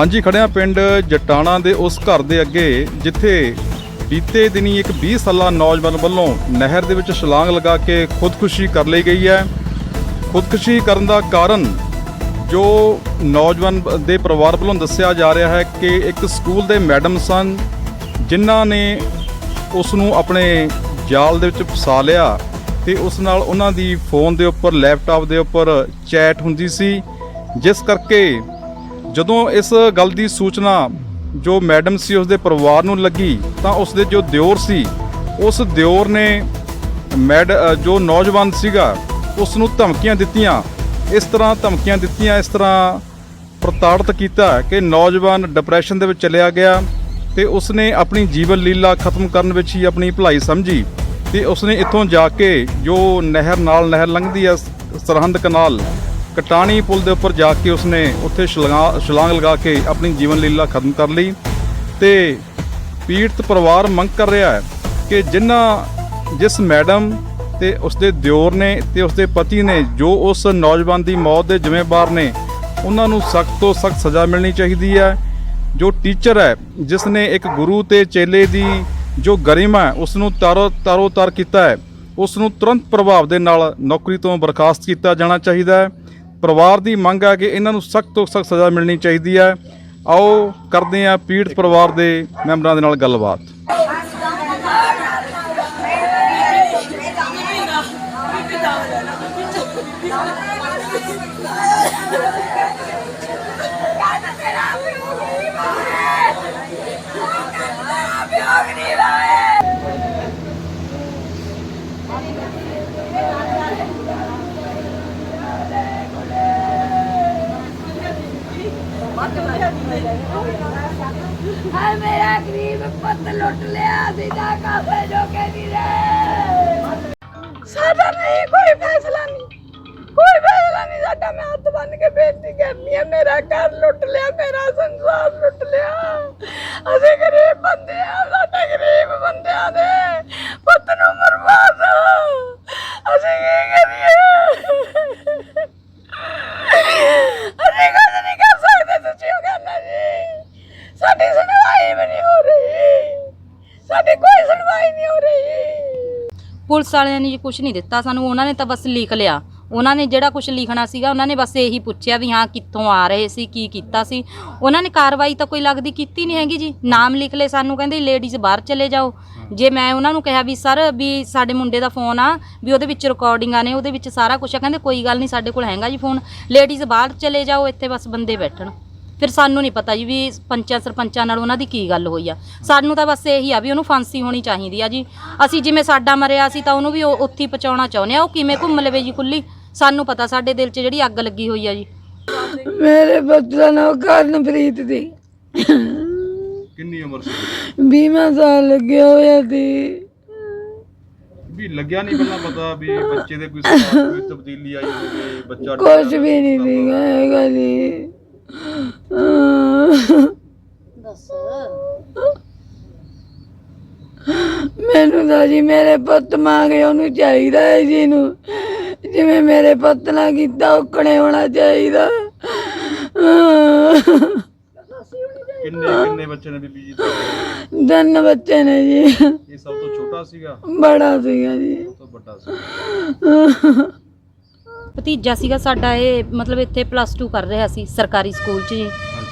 ਹਾਂਜੀ ਖੜਿਆ ਪਿੰਡ ਜਟਾਣਾ ਦੇ ਉਸ ਘਰ ਦੇ ਅੱਗੇ, ਜਿੱਥੇ ਬੀਤੇ ਦਿਨੀ ਇੱਕ 20 ਸਾਲਾ ਨੌਜਵਾਨ ਵੱਲੋਂ ਨਹਿਰ ਦੇ ਵਿੱਚ ਛਲਾਂਗ ਲਗਾ ਕੇ ਖੁਦਕੁਸ਼ੀ ਕਰ ਲਈ ਗਈ ਹੈ। ਖੁਦਕੁਸ਼ੀ ਕਰਨ ਦਾ ਕਾਰਨ ਜੋ ਨੌਜਵਾਨ ਦੇ ਪਰਿਵਾਰ ਵੱਲੋਂ ਦੱਸਿਆ ਜਾ ਰਿਹਾ ਹੈ ਕਿ ਇੱਕ ਸਕੂਲ ਦੇ ਮੈਡਮ ਸਨ, ਜਿਨ੍ਹਾਂ ਨੇ ਉਸ ਨੂੰ ਆਪਣੇ ਜਾਲ ਦੇ ਵਿੱਚ ਫਸਾ ਲਿਆ ਤੇ ਉਸ ਨਾਲ ਉਹਨਾਂ ਦੀ ਫੋਨ ਦੇ ਉੱਪਰ, ਲੈਪਟਾਪ ਦੇ ਉੱਪਰ ਚੈਟ ਹੁੰਦੀ ਸੀ, ਜਿਸ ਕਰਕੇ ਜਦੋਂ ਇਸ ਗੱਲ ਦੀ ਸੂਚਨਾ ਜੋ ਮੈਡਮ ਸੀ ਉਸ ਦੇ ਪਰਿਵਾਰ ਨੂੰ ਲੱਗੀ, ਤਾਂ ਉਸ ਦੇ ਜੋ ਦਿਓਰ ਸੀ, ਉਸ ਦਿਓਰ ਨੇ ਮੈਡ ਜੋ ਨੌਜਵਾਨ ਸੀਗਾ ਉਸ ਨੂੰ ਧਮਕੀਆਂ ਦਿੱਤੀਆਂ। ਇਸ ਤਰ੍ਹਾਂ ਧਮਕੀਆਂ ਦਿੱਤੀਆਂ, ਇਸ ਤਰ੍ਹਾਂ ਪ੍ਰਤਾੜਿਤ ਕੀਤਾ ਕਿ ਨੌਜਵਾਨ ਡਿਪਰੈਸ਼ਨ ਦੇ ਵਿੱਚ ਚਲਿਆ ਗਿਆ ਤੇ ਉਸਨੇ ਆਪਣੀ ਜੀਵਨ ਲੀਲਾ ਖਤਮ ਕਰਨ ਵਿੱਚ ਹੀ ਆਪਣੀ ਭਲਾਈ ਸਮਝੀ ਤੇ ਉਸਨੇ ਇੱਥੋਂ ਜਾ ਕੇ ਜੋ ਨਹਿਰ ਨਾਲ ਨਹਿਰ ਲੰਘਦੀ ਹੈ, ਸ- ਸਰਹੰਦ ਕਨਾਲ ਕਟਾਣੀ ਪੁਲ ਦੇ ਉੱਪਰ ਜਾ ਕੇ ਉਸਨੇ ਉੱਥੇ ਛਲਾਂਗ ਛਲਾਂਗ ਲਗਾ ਕੇ ਆਪਣੀ ਜੀਵਨ ਲੀਲਾ ਖਤਮ ਕਰ ਲਈ ਤੇ ਪੀੜਤ ਪਰਿਵਾਰ ਮੰਗ ਕਰ ਰਿਹਾ ਹੈ ਕਿ ਜਿਨ੍ਹਾਂ ਜਿਸ ਮੈਡਮ ਤੇ ਉਸਦੇ ਦਿਓਰ ਨੇ ਤੇ ਉਸਦੇ ਪਤੀ ਨੇ ਜੋ ਉਸ ਨੌਜਵਾਨ ਦੀ ਮੌਤ ਦੇ ਜ਼ਿੰਮੇਵਾਰ ਨੇ, ਉਹਨਾਂ ਨੂੰ ਸਖਤ ਤੋਂ ਸਖਤ ਸਜ਼ਾ ਮਿਲਣੀ ਚਾਹੀਦੀ ਹੈ। ਜੋ ਟੀਚਰ ਹੈ, ਜਿਸ ਨੇ ਇੱਕ ਗੁਰੂ ਤੇ ਚੇਲੇ ਦੀ ਜੋ ਗਰਿਮਾ ਹੈ ਉਸ ਨੂੰ ਤਾਰੋ ਤਾਰੋ ਤਾਰ ਕੀਤਾ ਹੈ ਉਸ ਨੂੰ ਤੁਰੰਤ ਪ੍ਰਭਾਵ ਦੇ ਨਾਲ ਨੌਕਰੀ ਤੋਂ ਬਰਖਾਸਤ ਕੀਤਾ ਜਾਣਾ ਚਾਹੀਦਾ ਹੈ। ਪਰਿਵਾਰ ਦੀ ਮੰਗ ਹੈ ਕਿ ਇਹਨਾਂ ਨੂੰ ਸਖਤ ਤੋਂ ਸਖਤ ਸਜ਼ਾ ਮਿਲਣੀ ਚਾਹੀਦੀ ਹੈ। ਆਓ ਕਰਦੇ ਹਾਂ ਪੀੜਤ ਪਰਿਵਾਰ ਦੇ ਮੈਂਬਰਾਂ ਦੇ ਨਾਲ ਗੱਲਬਾਤ। ਲੁੱਟ ਲਿਆ ਸੀਦਾ ਕਾਫੇ ਜੋ ਕੇ ਦੀ ਸਾਡਾ ਨਹੀਂ, ਕੋਈ ਫੈਸਲਾ ਨਹੀਂ। ਕੋਈ ਫੈਸਲਾ ਨਹੀਂ, ਸਾਡਾ ਮੈਂ ਹੱਥ ਬੰਨ ਕੇ ਬੇਨਤੀ ਕਰਨੀ ਹੈ ਮੇਰਾ ਘਰ ਲੁੱਟ ਲਿਆ, ਮੇਰਾ ਸੰਸਾਰ ਲੁੱਟ ਲਿਆ। ਅਸੀਂ ਗਰੀਬ ਬੰਦੇ ਆ, ਸਾਡੇ ਗਰੀਬ ਬੰਦਿਆਂ ਦੇ ਪੁੱਤ ਨੂੰ ਮਰਵਾ ਦੋ ਅਸੀਂ ਕੀ ਕਰੀਏ ਅਸੀਂ ਕੁਝ ਨਹੀਂ ਕਰ ਸਕਦੇ ਤੁਸੀਂ ਉਹ ਕਰਨਾ ਜੀ ਸਾਡੀ ਸੁਣਵਾਈ ਵੀ ਨਹੀਂ ਹੋ ਰਹੀ ਸਾਡੀ ਕੋਈ ਸੁਣਵਾਈ ਨਹੀਂ ਹੋ ਰਹੀ ਪੁਲਿਸ ਵਾਲਿਆਂ ਨੇ ਜੀ ਕੁਝ ਨਹੀਂ ਦਿੱਤਾ ਸਾਨੂੰ ਉਹਨਾਂ ਨੇ ਤਾਂ ਬਸ ਲਿਖ ਲਿਆ। ਉਹਨਾਂ ਨੇ ਜਿਹੜਾ ਕੁਝ ਲਿਖਣਾ ਸੀਗਾ ਉਹਨਾਂ ਨੇ ਬਸ ਇਹੀ ਪੁੱਛਿਆ ਵੀ ਹਾਂ ਕਿੱਥੋਂ ਆ ਰਹੇ ਸੀ ਕੀ ਕੀਤਾ ਸੀ। ਉਹਨਾਂ ਨੇ ਕਾਰਵਾਈ ਤਾਂ ਕੋਈ ਲੱਗਦੀ ਕੀਤੀ ਨਹੀਂ ਹੈਗੀ ਜੀ। ਨਾਮ ਲਿਖ ਲਏ ਸਾਨੂੰ ਕਹਿੰਦੇ ਲੇਡੀਜ਼ ਬਾਹਰ ਚਲੇ ਜਾਓ। ਜੇ ਮੈਂ ਉਹਨਾਂ ਨੂੰ ਕਿਹਾ ਵੀ ਸਰ ਵੀ ਸਾਡੇ ਮੁੰਡੇ ਦਾ ਫੋਨ ਆ ਵੀ ਉਹਦੇ ਵਿੱਚ ਰਿਕਾਰਡਿੰਗਾਂ ਨੇ ਉਹਦੇ ਵਿੱਚ ਸਾਰਾ ਕੁਝ ਆ ਕਹਿੰਦੇ ਕੋਈ ਗੱਲ ਨਹੀਂ ਸਾਡੇ ਕੋਲ ਹੈਗਾ ਜੀ ਫੋਨ। ਲੇਡੀਜ਼ ਬਾਹਰ ਚਲੇ ਜਾਓ ਇੱਥੇ ਬਸ ਬੰਦੇ ਬੈਠਣ। ਫਿਰ ਸਾਨੂੰ ਨਹੀਂ ਪਤਾ ਜੀ ਵੀ ਪੰਚਾਂ ਸਰਪੰਚਾਂ ਨਾਲ ਉਹਨਾਂ ਦੀ ਕੀ ਗੱਲ ਹੋਈ ਆ। ਸਾਨੂੰ ਤਾਂ ਬਸ ਇਹੀ ਆ ਵੀ ਉਹਨੂੰ ਫਾਂਸੀ ਹੋਣੀ ਚਾਹੀਦੀ ਆ ਜੀ। ਅਸੀਂ ਜਿਵੇਂ ਸਾਡਾ ਮਰਿਆ ਸੀ ਤਾਂ ਉਹਨੂੰ ਵੀ ਉਹ ਉੱਥੇ ਹੀ ਪਹੁੰਚਾਉਣਾ ਚਾਹੁੰਦੇ ਆ। ਉਹ ਕਿਵੇਂ ਘੁੰਮ ਲਵੇ ਜੀ ਖੁੱਲੀ? ਸਾਨੂੰ ਪਤਾ ਸਾਡੇ ਦਿਲ 'ਚ ਜਿਹੜੀ ਅੱਗ ਲੱਗੀ ਹੋਈ ਆ ਜੀ। ਮੇਰੇ ਪੁੱਤ ਦਾ ਨਾਮ ਕਰਨਪ੍ਰੀਤ ਦੀ ਕਿੰਨੀ ਉਮਰ ਸੀ? 20 ਸਾਲ ਲੱਗਿਆ ਹੋਇਆ ਸੀ। ਵੀ ਲੱਗਿਆ ਨਹੀਂ ਪਹਿਲਾਂ ਪਤਾ ਵੀ ਬੱਚੇ ਦੇ ਕੋਈ ਕੋਈ ਤਬਦੀਲੀ ਆਈ ਹੋਵੇ ਬੱਚਾ ਕੁਝ ਵੀ ਨਹੀਂ ਸੀਗਾ ਹੈਗਾ ਮੈਨੂੰ ਤਾਂ ਜੀ ਮੇਰੇ ਪੁੱਤ ਮੰਗੇ ਉਹਨੂੰ ਚਾਹੀਦਾ ਹੈ ਜੀ ਨੂੰ। ਜਿਵੇਂ ਮੇਰੇ ਪੁੱਤ ਨਾਲ ਕੀਤਾ ਉਕਣੇ ਹੋਣਾ ਚਾਹੀਦਾ। ਕਿੰਨੇ ਕਿੰਨੇ ਬੱਚੇ ਨੇ ਬੀਬੀ ਜੀ ਤੁਹਾਡੇ? ਦੰਨ ਬੱਚੇ ਨੇ ਜੀ। ਇਹ ਸਭ ਤੋਂ ਛੋਟਾ ਸੀਗਾ? ਬੜਾ ਸੀਗਾ ਜੀ। ਸਭ ਤੋਂ ਵੱਡਾ ਸੀ ਭਤੀਜਾ ਸੀਗਾ ਸਾਡਾ ਇਹ ਮਤਲਬ ਇੱਥੇ ਪਲੱਸ 2 ਕਰ ਰਿਹਾ ਸੀ ਸਰਕਾਰੀ ਸਕੂਲ 'ਚ ਜੀ।